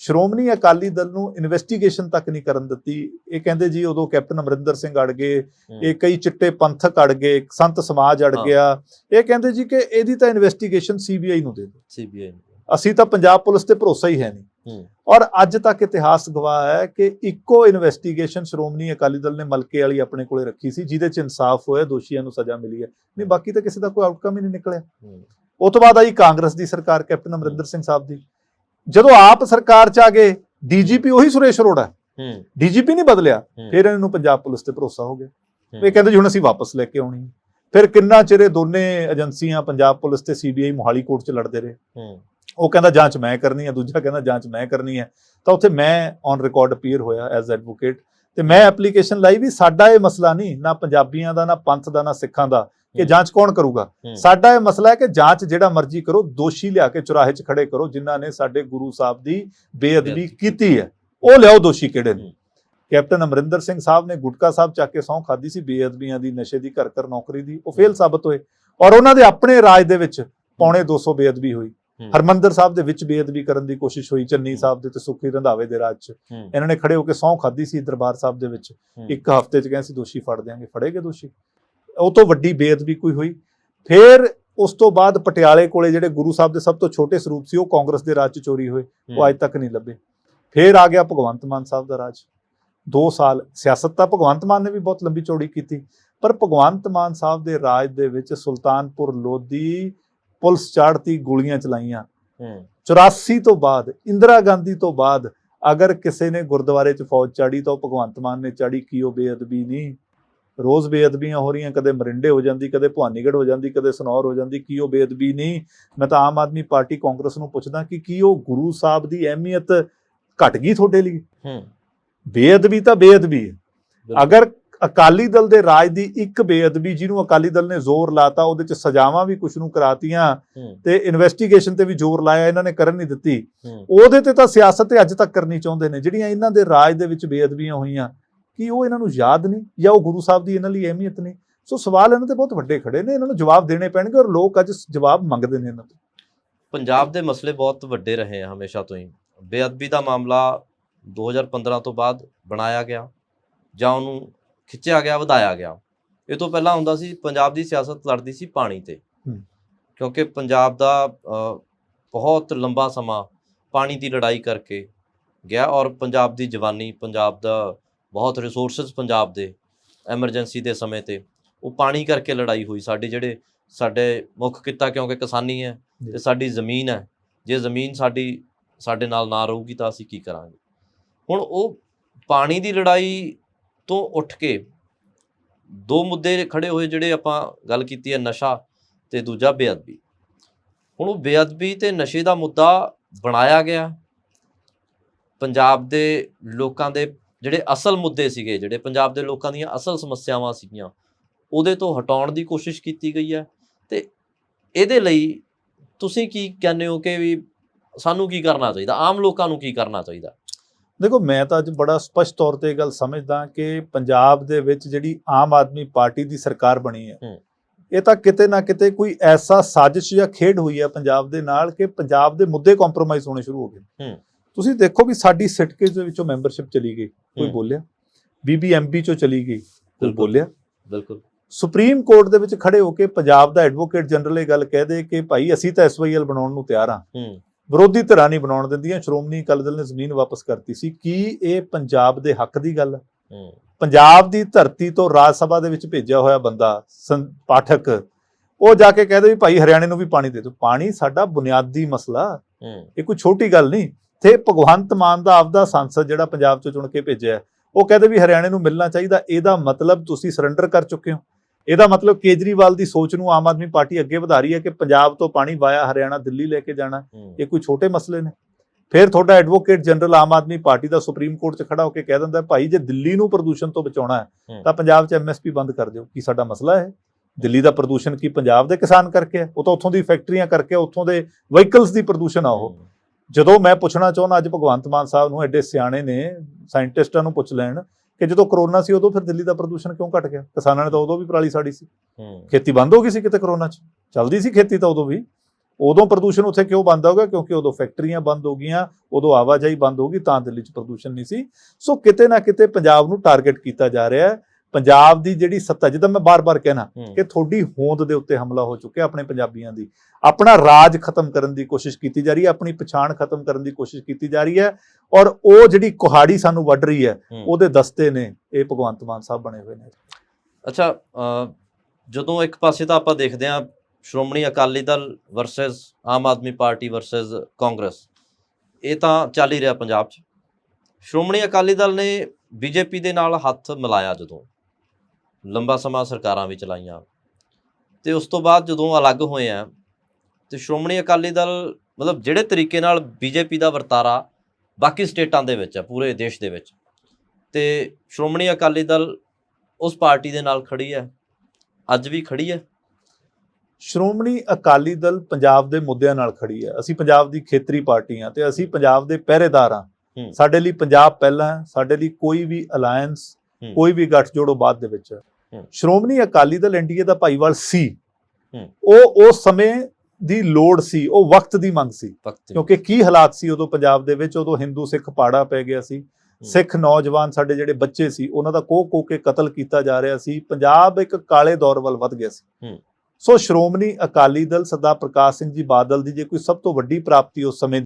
ਸ਼੍ਰੋਮਣੀ ਅਕਾਲੀ ਦਲ ਨੂੰ ਇਨਵੈਸਟੀਗੇਸ਼ਨ ਤੱਕ ਨਹੀਂ ਕਰਨ ਦਿੱਤੀ। ਇਹ ਕਹਿੰਦੇ ਜੀ ਉਦੋਂ ਕੈਪਟਨ ਅਮਰਿੰਦਰ ਸਿੰਘ ਅੜ ਗਏ ਇਹ ਕਈ ਚਿੱਟੇ ਪੰਥਕ ਅੜ ਗਏ ਸੰਤ ਸਮਾਜ ਅੜ। ਗਿਆ। ਇਹ ਕਹਿੰਦੇ ਜੀ ਕਿ ਇਹਦੀ ਤਾਂ ਇਨਵੈਸਟੀਗੇਸ਼ਨ ਸੀਬੀਆਈ ਨੂੰ ਦੇ ਦਿਓ। ਸੀਬੀਆਈ ਅਸੀਂ ਤਾਂ ਪੰਜਾਬ ਪੁਲਿਸ ਤੇ ਭਰੋਸਾ ਹੀ ਹੈ ਨਹੀਂ। ਔਰ ਅੱਜ ਤੱਕ ਇਤਿਹਾਸ ਗਵਾਹ ਹੈ ਕਿ ਇੱਕੋ ਇਨਵੈਸਟੀਗੇਸ਼ਨ ਸ਼੍ਰੋਮਣੀ ਅਕਾਲੀ ਦਲ ਨੇ ਮਲਕੇ ਵਾਲੀ ਆਪਣੇ ਕੋਲੇ ਰੱਖੀ ਸੀ ਜਿਹਦੇ ਚ ਇਨਸਾਫ ਹੋਇਆ ਦੋਸ਼ੀਆਂ ਨੂੰ ਸਜ਼ਾ ਮਿਲੀ ਹੈ। ਨਹੀਂ ਬਾਕੀ ਤਾਂ ਕਿਸੇ ਦਾ ਕੋਈ ਆਊਟਕਮ ਹੀ ਨਹੀਂ ਨਿਕਲਿਆ। ਉਹ ਤੋਂ ਬਾਅਦ ਆਈ ਕਾਂਗਰਸ ਦੀ ਸਰਕਾਰ ਕੈਪਟਨ ਅਮਰਿੰਦਰ ਸਿੰਘ ਸਾਹਿਬ ਦੀ। ਜਦੋਂ ਆਪ ਸਰਕਾਰ ਚ ਆ ਗਏ ਡੀਜੀਪੀ ਉਹੀ ਸੁਰੇਸ਼ ਅਰੋੜਾ ਹੂੰ। ਡੀਜੀਪੀ ਨਹੀਂ ਬਦਲਿਆ। ਫਿਰ ਇਹਨਾਂ ਨੂੰ ਪੰਜਾਬ ਪੁਲਿਸ ਤੇ ਭਰੋਸਾ ਹੋ ਗਿਆ। ਇਹ ਕਹਿੰਦੇ ਜੀ ਹੁਣ ਅਸੀਂ ਵਾਪਸ ਲੈ ਕੇ ਆਉਣੀ। ਫਿਰ ਕਿੰਨਾ ਚਿਰ ਦੋਨੇ ਏਜੰਸੀਆਂ ਪੰਜਾਬ ਪੁਲਿਸ ਤੇ ਸੀਬੀਆਈ ਮੋਹਾਲੀ ਕੋਰਟ 'ਚ ਲੜਦੇ ਰਹੇ। ਹੂੰ। ਉਹ ਕਹਿੰਦਾ ਜਾਂਚ ਮੈਂ ਕਰਨੀ ਹੈ ਦੂਜਾ ਕਹਿੰਦਾ ਜਾਂਚ ਮੈਂ ਕਰਨੀ ਹੈ। ਤਾਂ ਉੱਥੇ ਮੈਂ ਔਨ ਰਿਕਾਰਡ ਅਪੀਅਰ ਹੋਇਆ ਐਜ਼ ਐਡਵੋਕੇਟ ਤੇ ਮੈਂ ਐਪਲੀਕੇਸ਼ਨ ਲਾਈ ਵੀ ਸਾਡਾ ਇਹ ਮਸਲਾ ਨਹੀਂ ਨਾ ਪੰਜਾਬੀਆਂ ਦਾ ਨਾ ਪੰਥ ਦਾ ਨਾ ਸਿੱਖਾਂ ਦਾ। ਕਿ। ਜਾਂਚ ਕੌਣ ਕਰੂਗਾ। ਸਾਡਾ ਇਹ ਮਸਲਾ ਹੈ ਕਿ ਜਾਂਚ ਜਿਹੜਾ ਮਰਜ਼ੀ ਕਰੋ ਦੋਸ਼ੀ ਲਿਆ ਕੇ ਚੁਰਾਹੇ 'ਚ ਖੜੇ ਕਰੋ ਜਿਨ੍ਹਾਂ ਨੇ ਸਾਡੇ ਗੁਰੂ ਸਾਹਿਬ ਦੀ ਬੇਅਦਬੀ ਕੀਤੀ ਹੈ। ਉਹ ਲਿਆਓ ਦੋਸ਼ੀ ਕਿਹੜੇ ਨੇ। ਕੈਪਟਨ ਅਮਰਿੰਦਰ ਸਿੰਘ ਸਾਹਿਬ ਨੇ ਗੁਟਕਾ ਸਾਹਿਬ ਚੱਕ ਕੇ ਸਹੁੰ ਖਾਦੀ ਸੀ ਬੇਅਦਬੀਆਂ ਦੀ ਨਸ਼ੇ ਦੀ ਘਰ ਘਰ ਨੌਕਰੀ ਦੀ ਉਹ ਫੇਲ ਸਾਬਤ ਹੋਏ। ਔਰ ਉਹਨਾਂ ਦੇ ਆਪਣੇ ਰਾਜ ਦੇ ਵਿੱਚ ਪੌਣੇ 200 ਬੇਅਦਬੀ ਹੋਈ। ਹਰਮੰਦਰ ਸਾਹਿਬ ਦੇ ਵਿੱਚ ਬੇਅਦਬੀ ਕਰਨ ਦੀ ਕੋਸ਼ਿਸ਼ ਹੋਈ ਚੰਨੀ ਸਾਹਿਬ ਦੇ ਤੇ ਸੁਖੀ ਰੰਧਾਵੇ ਦੇ ਰਾਜ 'ਚ। ਇਹਨਾਂ ਨੇ ਖੜੇ ਹੋ ਕੇ ਸਹੁੰ ਖਾਧੀ ਸੀ ਦਰਬਾਰ ਸਾਹਿਬ ਦੇ ਵਿੱਚ। ਇੱਕ ਹਫ਼ਤੇ 'ਚ ਕਹਿੰਦੇ ਸੀ ਦੋਸ਼ੀ ਫੜ ਦਿਆਂਗੇ ਫੜੇਗੇ ਦੋਸ਼ੀ। ਉਹ ਤੋਂ ਵੱਡੀ ਬੇਅਦਬੀ ਕੋਈ ਹੋਈ। ਫਿਰ ਉਸ ਤੋਂ ਬਾਅਦ ਪਟਿਆਲੇ ਕੋਲੇ ਜਿਹੜੇ ਗੁਰੂ ਸਾਹਿਬ ਦੇ ਸਭ ਤੋਂ ਛੋਟੇ ਸਰੂਪ ਸੀ ਉਹ ਕਾਂਗਰਸ ਦੇ ਰਾਜ 'ਚ ਚੋਰੀ ਹੋਏ। ਉਹ ਅੱਜ ਤੱਕ ਨਹੀਂ ਲੱਭੇ। ਫਿਰ ਆ ਗਿਆ ਭਗਵੰਤ ਮਾਨ ਸਾਹਿਬ ਦਾ ਰਾਜ। 2 ਸਾਲ ਸਿਆਸਤ ਤਾਂ ਭਗਵੰਤ ਮਾਨ ਨੇ ਵੀ ਬਹੁਤ ਲੰਬੀ ਚੌੜੀ ਕੀਤੀ ਪਰ ਭਗਵੰਤ ਮਾਨ ਸਾਹਿਬ ਦੇ ਰਾਜ ਦੇ ਵਿੱਚ ਸੁਲਤਾਨਪੁਰ ਲੋਧੀ ਪੁਲਿਸ ਚਾੜਤੀ ਗੋਲੀਆਂ ਚਲਾਈਆਂ। ਹੂੰ। 84 ਤੋਂ ਬਾਅਦ ਇੰਦਰਾ ਗਾਂਧੀ ਤੋਂ ਬਾਅਦ ਅਗਰ ਕਿਸੇ ਨੇ ਗੁਰਦੁਆਰੇ 'ਚ ਫੌਜ ਚਾੜੀ ਤਾਂ ਉਹ ਭਗਵੰਤ ਮਾਨ ਨੇ ਚਾੜੀ ਕੀ ਉਹ ਬੇਅਦਬੀ ਨਹੀਂ? ਰੋਜ਼ ਬੇਅਦਬੀਆਂ ਹੋ ਰਹੀਆਂ ਕਦੇ ਮਰਿੰਡੇ ਹੋ ਜਾਂਦੀ ਕਦੇ ਭਵਾਨੀਗੜ੍ਹ ਹੋ ਜਾਂਦੀ ਕਦੇ ਸਨੌਰ ਹੋ ਜਾਂਦੀ ਕੀ ਉਹ ਬੇਅਦਬੀ ਨਹੀਂ? ਮੈਂ ਤਾਂ ਆਮ ਆਦਮੀ ਪਾਰਟੀ ਕਾਂਗਰਸ ਨੂੰ ਪੁੱਛਦਾ ਕਿ ਕੀ ਉਹ ਗੁਰੂ ਸਾਹਿਬ ਦੀ ਅਹਿਮੀਅਤ ਘਟ ਗਈ ਤੁਹਾਡੇ ਲਈ? ਹੂੰ। ਬੇਅਦਬੀ ਤਾਂ ਬੇਅਦਬੀ ਹੈ। ਅਗਰ ਅਕਾਲੀ ਦਲ ਦੇ ਰਾਜ ਦੀ ਇੱਕ ਬੇਅਦਬੀ ਜਿਹਨੂੰ ਅਕਾਲੀ ਦਲ ਨੇ ਜ਼ੋਰ ਲਾਤਾ ਉਹਦੇ ਚ ਸਜ਼ਾਵਾਂ ਵੀ ਕੁਝ ਨੂੰ ਕਰਾਤੀਆਂ ਤੇ ਇਨਵੈਸਟੀਗੇਸ਼ਨ ਤੇ ਵੀ ਜ਼ੋਰ ਲਾਇਆ ਇਹਨਾਂ ਨੇ ਕਰਨ ਨਹੀਂ ਦਿੱਤੀ। ਉਹਦੇ ਤੇ ਤਾਂ ਸਿਆਸਤ ਤੇ ਅੱਜ ਤੱਕ ਕਰਨੀ ਚਾਹੁੰਦੇ ਨੇ ਜਿਹੜੀਆਂ ਇਹਨਾਂ ਦੇ ਰਾਜ ਦੇ ਵਿੱਚ ਬੇਅਦਬੀਆਂ ਹੋਈਆਂ ਕੀ ਉਹ ਇਹਨਾਂ ਨੂੰ ਯਾਦ ਨਹੀਂ ਜਾਂ ਉਹ ਗੁਰੂ ਸਾਹਿਬ ਦੀ ਇਹਨਾਂ ਲਈ ਅਹਿਮੀਅਤ ਨਹੀਂ ਸੋ ਸਵਾਲ ਇਹਨਾਂ ਤੇ ਬਹੁਤ ਵੱਡੇ ਖੜੇ ਨੇ ਇਹਨਾਂ ਨੂੰ ਜਵਾਬ ਦੇਣੇ ਪੈਣਗੇ ਔਰ ਲੋਕ ਅੱਜ ਜਵਾਬ ਮੰਗਦੇ ਨੇ ਇਹਨਾਂ ਤੋਂ। ਪੰਜਾਬ ਦੇ ਮਸਲੇ ਬਹੁਤ ਵੱਡੇ ਰਹੇ ਆ ਹਮੇਸ਼ਾ ਤੋਂ ਹੀ। ਬੇਅਦਬੀ ਦਾ ਮਾਮਲਾ 2015 ਤੋਂ ਬਾਅਦ ਬਣਾਇਆ ਗਿਆ ਜਾਂ ਉਹਨੂੰ ਖਿੱਚਿਆ ਗਿਆ ਵਧਾਇਆ ਗਿਆ। ਇਹ ਤੋਂ ਪਹਿਲਾਂ ਹੁੰਦਾ ਸੀ ਪੰਜਾਬ ਦੀ ਸਿਆਸਤ ਲੜਦੀ ਸੀ ਪਾਣੀ ਤੇ। ਕਿਉਂਕਿ ਪੰਜਾਬ ਦਾ ਬਹੁਤ ਲੰਬਾ ਸਮਾਂ ਪਾਣੀ ਦੀ ਲੜਾਈ ਕਰਕੇ ਗਿਆ ਔਰ ਪੰਜਾਬ ਦੀ ਜਵਾਨੀ ਪੰਜਾਬ ਦਾ ਬਹੁਤ ਰਿਸੋਰਸਸ ਪੰਜਾਬ ਦੇ ਐਮਰਜੈਂਸੀ ਦੇ ਸਮੇਂ ਤੇ। ਉਹ ਪਾਣੀ ਕਰਕੇ ਲੜਾਈ ਹੋਈ ਸਾਡੇ ਜਿਹੜੇ ਸਾਡੇ ਮੁੱਖ ਕਿੱਤਾ ਕਿਉਂਕਿ ਕਿਸਾਨੀ ਹੈ। ਤੇ ਸਾਡੀ ਜ਼ਮੀਨ ਹੈ। ਜੇ ਜ਼ਮੀਨ ਸਾਡੀ ਸਾਡੇ ਨਾਲ ਨਾ ਰਹੂਗੀ ਤਾਂ ਅਸੀਂ ਕੀ ਕਰਾਂਗੇ? ਹੁਣ ਉਹ ਪਾਣੀ ਦੀ ਲੜਾਈ ਤੋਂ ਉੱਠ ਕੇ ਦੋ ਮੁੱਦੇ ਖੜੇ ਹੋਏ ਜਿਹੜੇ ਆਪਾਂ ਗੱਲ ਕੀਤੀ ਹੈ ਨਸ਼ਾ ਤੇ ਦੂਜਾ ਬੇਅਦਬੀ। ਹੁਣ ਉਹ ਬੇਅਦਬੀ ਤੇ ਨਸ਼ੇ ਦਾ ਮੁੱਦਾ ਬਣਾਇਆ ਗਿਆ। ਪੰਜਾਬ ਦੇ ਲੋਕਾਂ ਦੇ ਜਿਹੜੇ ਅਸਲ ਮੁੱਦੇ ਸੀਗੇ ਜਿਹੜੇ ਪੰਜਾਬ ਦੇ ਲੋਕਾਂ ਦੀਆਂ ਅਸਲ ਸਮੱਸਿਆਵਾਂ ਸੀਗੀਆਂ ਉਹਦੇ ਤੋਂ ਹਟਾਉਣ ਦੀ ਕੋਸ਼ਿਸ਼ ਕੀਤੀ ਗਈ ਹੈ। ਤੇ ਇਹਦੇ ਲਈ ਤੁਸੀਂ ਕੀ ਕਹਿੰਦੇ ਹੋ ਕਿ ਵੀ ਸਾਨੂੰ ਕੀ ਕਰਨਾ ਚਾਹੀਦਾ? ਆਮ ਲੋਕਾਂ ਨੂੰ ਕੀ ਕਰਨਾ ਚਾਹੀਦਾ? ਦੇਖੋ ਮੈਂ ਤਾਂ ਅੱਜ ਬੜਾ ਸਪਸ਼ਟ ਤੌਰ ਤੇ ਇਹ ਗੱਲ ਸਮਝਦਾ ਕਿ ਪੰਜਾਬ ਦੇ ਵਿੱਚ ਜਿਹੜੀ ਆਮ ਆਦਮੀ ਪਾਰਟੀ ਦੀ ਸਰਕਾਰ ਬਣੀ ਹੈ। ਇਹ ਤਾਂ ਕਿਤੇ ਨਾ ਕਿਤੇ ਕੋਈ ਐਸਾ ਸਾਜ਼ਿਸ਼ ਜਾਂ ਖੇਡ ਹੋਈ ਹੈ ਪੰਜਾਬ ਦੇ ਨਾਲ ਕਿ ਪੰਜਾਬ ਦੇ ਮੁੱਦੇ ਕੰਪਰੋਮਾਈਜ਼ ਹੋਣੇ ਸ਼ੁਰੂ ਹੋ ਗਏ। ਤੁਸੀਂ ਦੇਖੋ ਵੀ ਸਾਡੀ ਸਿਟਕੇ ਦੇ ਵਿੱਚੋਂ ਮੈਂਬਰਸ਼ਿਪ ਚਲੀ ਗਈ। ਕੋਈ। ਬੋਲਿਆ? ਬੀਬੀਐਮਬੀ ਚੋਂ ਚਲੀ ਗਈ ਕੋਈ। ਬੋਲਿਆ? ਬਿਲਕੁਲ। ਸੁਪਰੀਮ ਕੋਰਟ ਦੇ ਵਿੱਚ ਖੜੇ ਹੋ ਕੇ ਪੰਜਾਬ ਦਾ ਐਡਵੋਕੇਟ ਜਨਰਲ ਇਹ ਗੱਲ ਕਹਿ ਦੇ ਕਿ ਭਾਈ ਅਸੀਂ ਤਾਂ ਐਸਵਾਈਐਲ ਬਣਾਉਣ ਨੂੰ ਤਿਆਰ ਹਾਂ। ਹੂੰ। ਵਿਰੋਧੀ ਧਿਰਾਂ ਨਹੀਂ ਬਣਾਉਣ ਦਿੰਦੀਆਂ ਸ਼੍ਰੋਮਣੀ ਅਕਾਲੀ ਦਲ ਨੇ ਜ਼ਮੀਨ ਵਾਪਸ ਕਰਤੀ ਸੀ। ਕੀ ਇਹ ਪੰਜਾਬ ਦੇ ਹੱਕ ਦੀ ਗੱਲ ਹੈ? ਪੰਜਾਬ ਦੀ ਧਰਤੀ ਤੋਂ ਰਾਜ ਸਭਾ ਦੇ ਵਿੱਚ ਭੇਜਿਆ ਹੋਇਆ ਬੰਦਾ ਪਾਠਕ ਉਹ ਜਾ ਕੇ ਕਹਦੇ ਵੀ ਭਾਈ ਹਰਿਆਣੇ ਨੂੰ ਵੀ ਪਾਣੀ ਦੇ ਦਿਓ। ਪਾਣੀ ਸਾਡਾ ਬੁਨਿਆਦੀ ਮਸਲਾ। ਇਹ ਕੋਈ ਛੋਟੀ ਗੱਲ ਨਹੀਂ। ਤੇ ਭਗਵੰਤ ਮਾਨ ਦਾ ਆਪਦਾ ਸੰਸਦ ਜਿਹੜਾ ਪੰਜਾਬ ਚੋਂ ਚੁਣ ਕੇ ਭੇਜਿਆ ਉਹ ਕਹਿੰਦੇ ਵੀ ਹਰਿਆਣੇ ਨੂੰ ਮਿਲਣਾ ਚਾਹੀਦਾ ਇਹਦਾ ਮਤਲਬ ਤੁਸੀਂ ਸਰੈਂਡਰ ਕਰ ਚੁੱਕੇ ਹੋ। ਇਹਦਾ ਮਤਲਬ ਕੇਜਰੀਵਾਲ ਦੀ ਸੋਚ ਨੂੰ ਆਮ ਆਦਮੀ ਪਾਰਟੀ ਅੱਗੇ ਵਧਾ ਰਹੀ ਹੈ ਕਿ ਪੰਜਾਬ ਤੋਂ ਪਾਣੀ ਵਾਇਆ ਹਰਿਆਣਾ ਦਿੱਲੀ ਲੈ ਕੇ ਜਾਣਾ ਇਹ ਕੋਈ ਛੋਟੇ ਮਸਲੇ ਨੇ। ਫਿਰ ਤੁਹਾਡਾ advocate general Aam Aadmi Party ਦਾ ਸੁਪਰੀਮ ਕੋਰਟ 'ਚ ਖੜਾ ਹੋ ਕੇ ਕਹਿ ਦਿੰਦਾ ਭਾਈ ਜੇ ਦਿੱਲੀ ਨੂੰ ਪ੍ਰਦੂਸ਼ਣ ਤੋਂ ਬਚਾਉਣਾ ਹੈ। ਤਾਂ ਪੰਜਾਬ 'ਚ ਐਮਐਸਪੀ ਬੰਦ ਕਰ ਦਿਓ। ਕੀ ਸਾਡਾ ਮਸਲਾ ਹੈ? ਦਿੱਲੀ ਦਾ ਪ੍ਰਦੂਸ਼ਣ ਕੀ ਪੰਜਾਬ ਦੇ ਕਿਸਾਨ ਕਰਕੇ ਹੈ? ਉਹ ਤਾਂ ਉੱਥੋਂ ਦੀ ਫੈਕਟਰੀਆਂ ਕਰਕੇ ਉੱਥੋਂ ਦੇ ਵਹੀਕਲਸ ਦੀ ਪ੍ਰਦੂਸ਼ਣ ਆ ਉਹ। ਜਦੋਂ ਮੈਂ ਪੁੱਛਣਾ ਚਾਹੁੰਦਾ ਅੱਜ ਭਗਵੰਤ ਮਾਨ ਸਾਹਿਬ ਨੂੰ ਐਡੇ ਸਿਆਣੇ ਨੇ ਸਾਇੰਟਿਸਟਾਂ ਨੂੰ ਪੁੱਛ ਲੈਣ ਕਿ ਜਦੋਂ ਕਰੋਨਾ ਸੀ ਉਦੋਂ ਫਿਰ ਦਿੱਲੀ ਦਾ ਪ੍ਰਦੂਸ਼ਣ ਕਿਉਂ ਘਟ ਗਿਆ? ਕਿਸਾਨਾਂ ਨੇ ਤਾਂ ਉਦੋਂ ਵੀ ਪਰਾਲੀ ਸਾੜੀ ਸੀ। ਖੇਤੀ ਬੰਦ ਹੋ ਗਈ ਸੀ ਕਿਤੇ ਕਰੋਨਾ 'ਚ? ਚੱਲਦੀ ਸੀ ਖੇਤੀ ਤਾਂ ਉਦੋਂ ਵੀ। ਉਦੋਂ ਪ੍ਰਦੂਸ਼ਣ ਉੱਥੇ ਕਿਉਂ ਬੰਦ ਹੋ ਗਿਆ? ਕਿਉਂਕਿ ਉਦੋਂ ਫੈਕਟਰੀਆਂ ਬੰਦ ਹੋ ਗਈਆਂ ਉਦੋਂ ਆਵਾਜਾਈ ਬੰਦ ਹੋ ਗਈ ਤਾਂ ਦਿੱਲੀ 'ਚ ਪ੍ਰਦੂਸ਼ਣ ਨਹੀਂ ਸੀ। ਸੋ ਕਿਤੇ ਨਾ ਕਿਤੇ ਪੰਜਾਬ ਨੂੰ ਟਾਰਗੇਟ ਕੀਤਾ ਜਾ ਰਿਹਾ ਹੈ ਪੰਜਾਬ ਦੀ ਜਿਹੜੀ ਸੱਤਾ ਜਿੱਦਾਂ ਮੈਂ ਬਾਰ-ਬਾਰ ਕਹਿਣਾ ਕਿ ਤੁਹਾਡੀ ਹੋਂਦ ਦੇ ਉੱਤੇ ਹਮਲਾ ਹੋ ਚੁੱਕਿਆ ਆਪਣੇ ਪੰਜਾਬੀਆਂ ਦੀ। ਆਪਣਾ ਰਾਜ ਖਤਮ ਕਰਨ ਦੀ ਕੋਸ਼ਿਸ਼ ਕੀਤੀ ਜਾ ਰਹੀ ਹੈ ਆਪਣੀ ਪਛਾਣ ਖਤਮ ਕਰਨ ਦੀ ਕੋਸ਼ਿਸ਼ ਕੀਤੀ ਜਾ ਰਹੀ ਹੈ ਔਰ ਉਹ ਜਿਹੜੀ ਕੁਹਾੜੀ ਸਾਨੂੰ ਵੱਢ ਰਹੀ ਹੈ। ਉਹਦੇ ਦਸਤੇ ਨੇ ਇਹ ਭਗਵੰਤ ਮਾਨ ਸਾਹਿਬ ਬਣੇ ਹੋਏ ਨੇ। ਅੱਛਾ ਜਦੋਂ ਇੱਕ ਪਾਸੇ ਤਾਂ ਆਪਾਂ ਦੇਖਦੇ ਹਾਂ Shiromani Akali Dal versus Aam Aadmi Party versus Congress ਇਹ ਤਾਂ ਚੱਲ ਹੀ ਰਿਹਾ ਪੰਜਾਬ 'ਚ। ਸ਼੍ਰੋਮਣੀ ਅਕਾਲੀ ਦਲ ਨੇ ਬੀਜੇਪੀ ਦੇ ਨਾਲ ਹੱਥ ਮਿਲਾਇਆ ਜਦੋਂ। ਲੰਬਾ ਸਮਾਂ ਸਰਕਾਰਾਂ ਵੀ ਚਲਾਈਆਂ ਤੇ ਉਸ ਤੋਂ ਬਾਅਦ ਜਦੋਂ ਅਲੱਗ ਹੋਏ ਆ ਤੇ ਸ਼੍ਰੋਮਣੀ ਅਕਾਲੀ ਦਲ ਮਤਲਬ ਜਿਹੜੇ ਤਰੀਕੇ ਨਾਲ ਬੀਜੇਪੀ ਦਾ ਵਰਤਾਰਾ ਬਾਕੀ ਸਟੇਟਾਂ ਦੇ ਵਿੱਚ ਹੈ ਪੂਰੇ ਦੇਸ਼ ਦੇ ਵਿੱਚ ਤੇ ਸ਼੍ਰੋਮਣੀ ਅਕਾਲੀ ਦਲ ਉਸ ਪਾਰਟੀ ਦੇ ਨਾਲ ਖੜੀ ਹੈ ਅੱਜ ਵੀ ਖੜੀ ਹੈ ਸ਼੍ਰੋਮਣੀ ਅਕਾਲੀ ਦਲ ਪੰਜਾਬ ਦੇ ਮੁੱਦਿਆਂ ਨਾਲ ਖੜੀ ਹੈ ਅਸੀਂ ਪੰਜਾਬ ਦੀ ਖੇਤਰੀ ਪਾਰਟੀ ਹਾਂ ਤੇ ਅਸੀਂ ਪੰਜਾਬ ਦੇ ਪਹਿਰੇਦਾਰ ਹੂੰ। ਸਾਡੇ ਲਈ ਪੰਜਾਬ ਪਹਿਲਾਂ ਸਾਡੇ ਲਈ ਕੋਈ ਵੀ ਅਲਾਈਅੰਸ। ਕੋਈ ਵੀ ਗੱਠਜੋੜ ਉਹ ਬਾਅਦ ਦੇ ਵਿੱਚ। ਸ਼੍ਰੋਮਣੀ ਅਕਾਲੀ ਦਲ ਐਨਡੀਏ ਦਾ ਭਾਈਵਾਲ ਸੀ। ਉਹ ਉਸ ਸਮੇਂ ਦੀ ਲੋੜ ਸੀ ਉਹ ਵਕਤ ਦੀ ਮੰਗ ਸੀ। ਕਿਉਂਕਿ ਕੀ ਹਾਲਾਤ ਸੀ ਉਦੋਂ ਪੰਜਾਬ ਦੇ ਵਿੱਚ? ਉਦੋਂ ਹਿੰਦੂ ਸਿੱਖ ਪਾੜਾ ਪੈ ਗਿਆ ਸੀ। ਸਿੱਖ ਨੌਜਵਾਨ ਸਾਡੇ ਜਿਹੜੇ ਬੱਚੇ ਸੀ ਉਹਨਾਂ ਦਾ ਕੋਹ ਕੋਹ ਕੇ ਕਤਲ ਕੀਤਾ ਜਾ ਰਿਹਾ ਸੀ। ਪੰਜਾਬ ਇੱਕ ਕਾਲੇ ਦੌਰ ਵੱਲ ਵੱਧ ਗਿਆ ਸੀ। ਸੋ ਸ਼੍ਰੋਮਣੀ ਅਕਾਲੀ ਦਲ ਸਰਦਾਰ ਪ੍ਰਕਾਸ਼ ਸਿੰਘ ਜੀ ਬਾਦਲ ਦੀ ਜੇ ਕੋਈ ਸਭ ਤੋਂ ਵੱਡੀ ਪ੍ਰਾਪਤੀ ਉਸ ਸਮੇਂ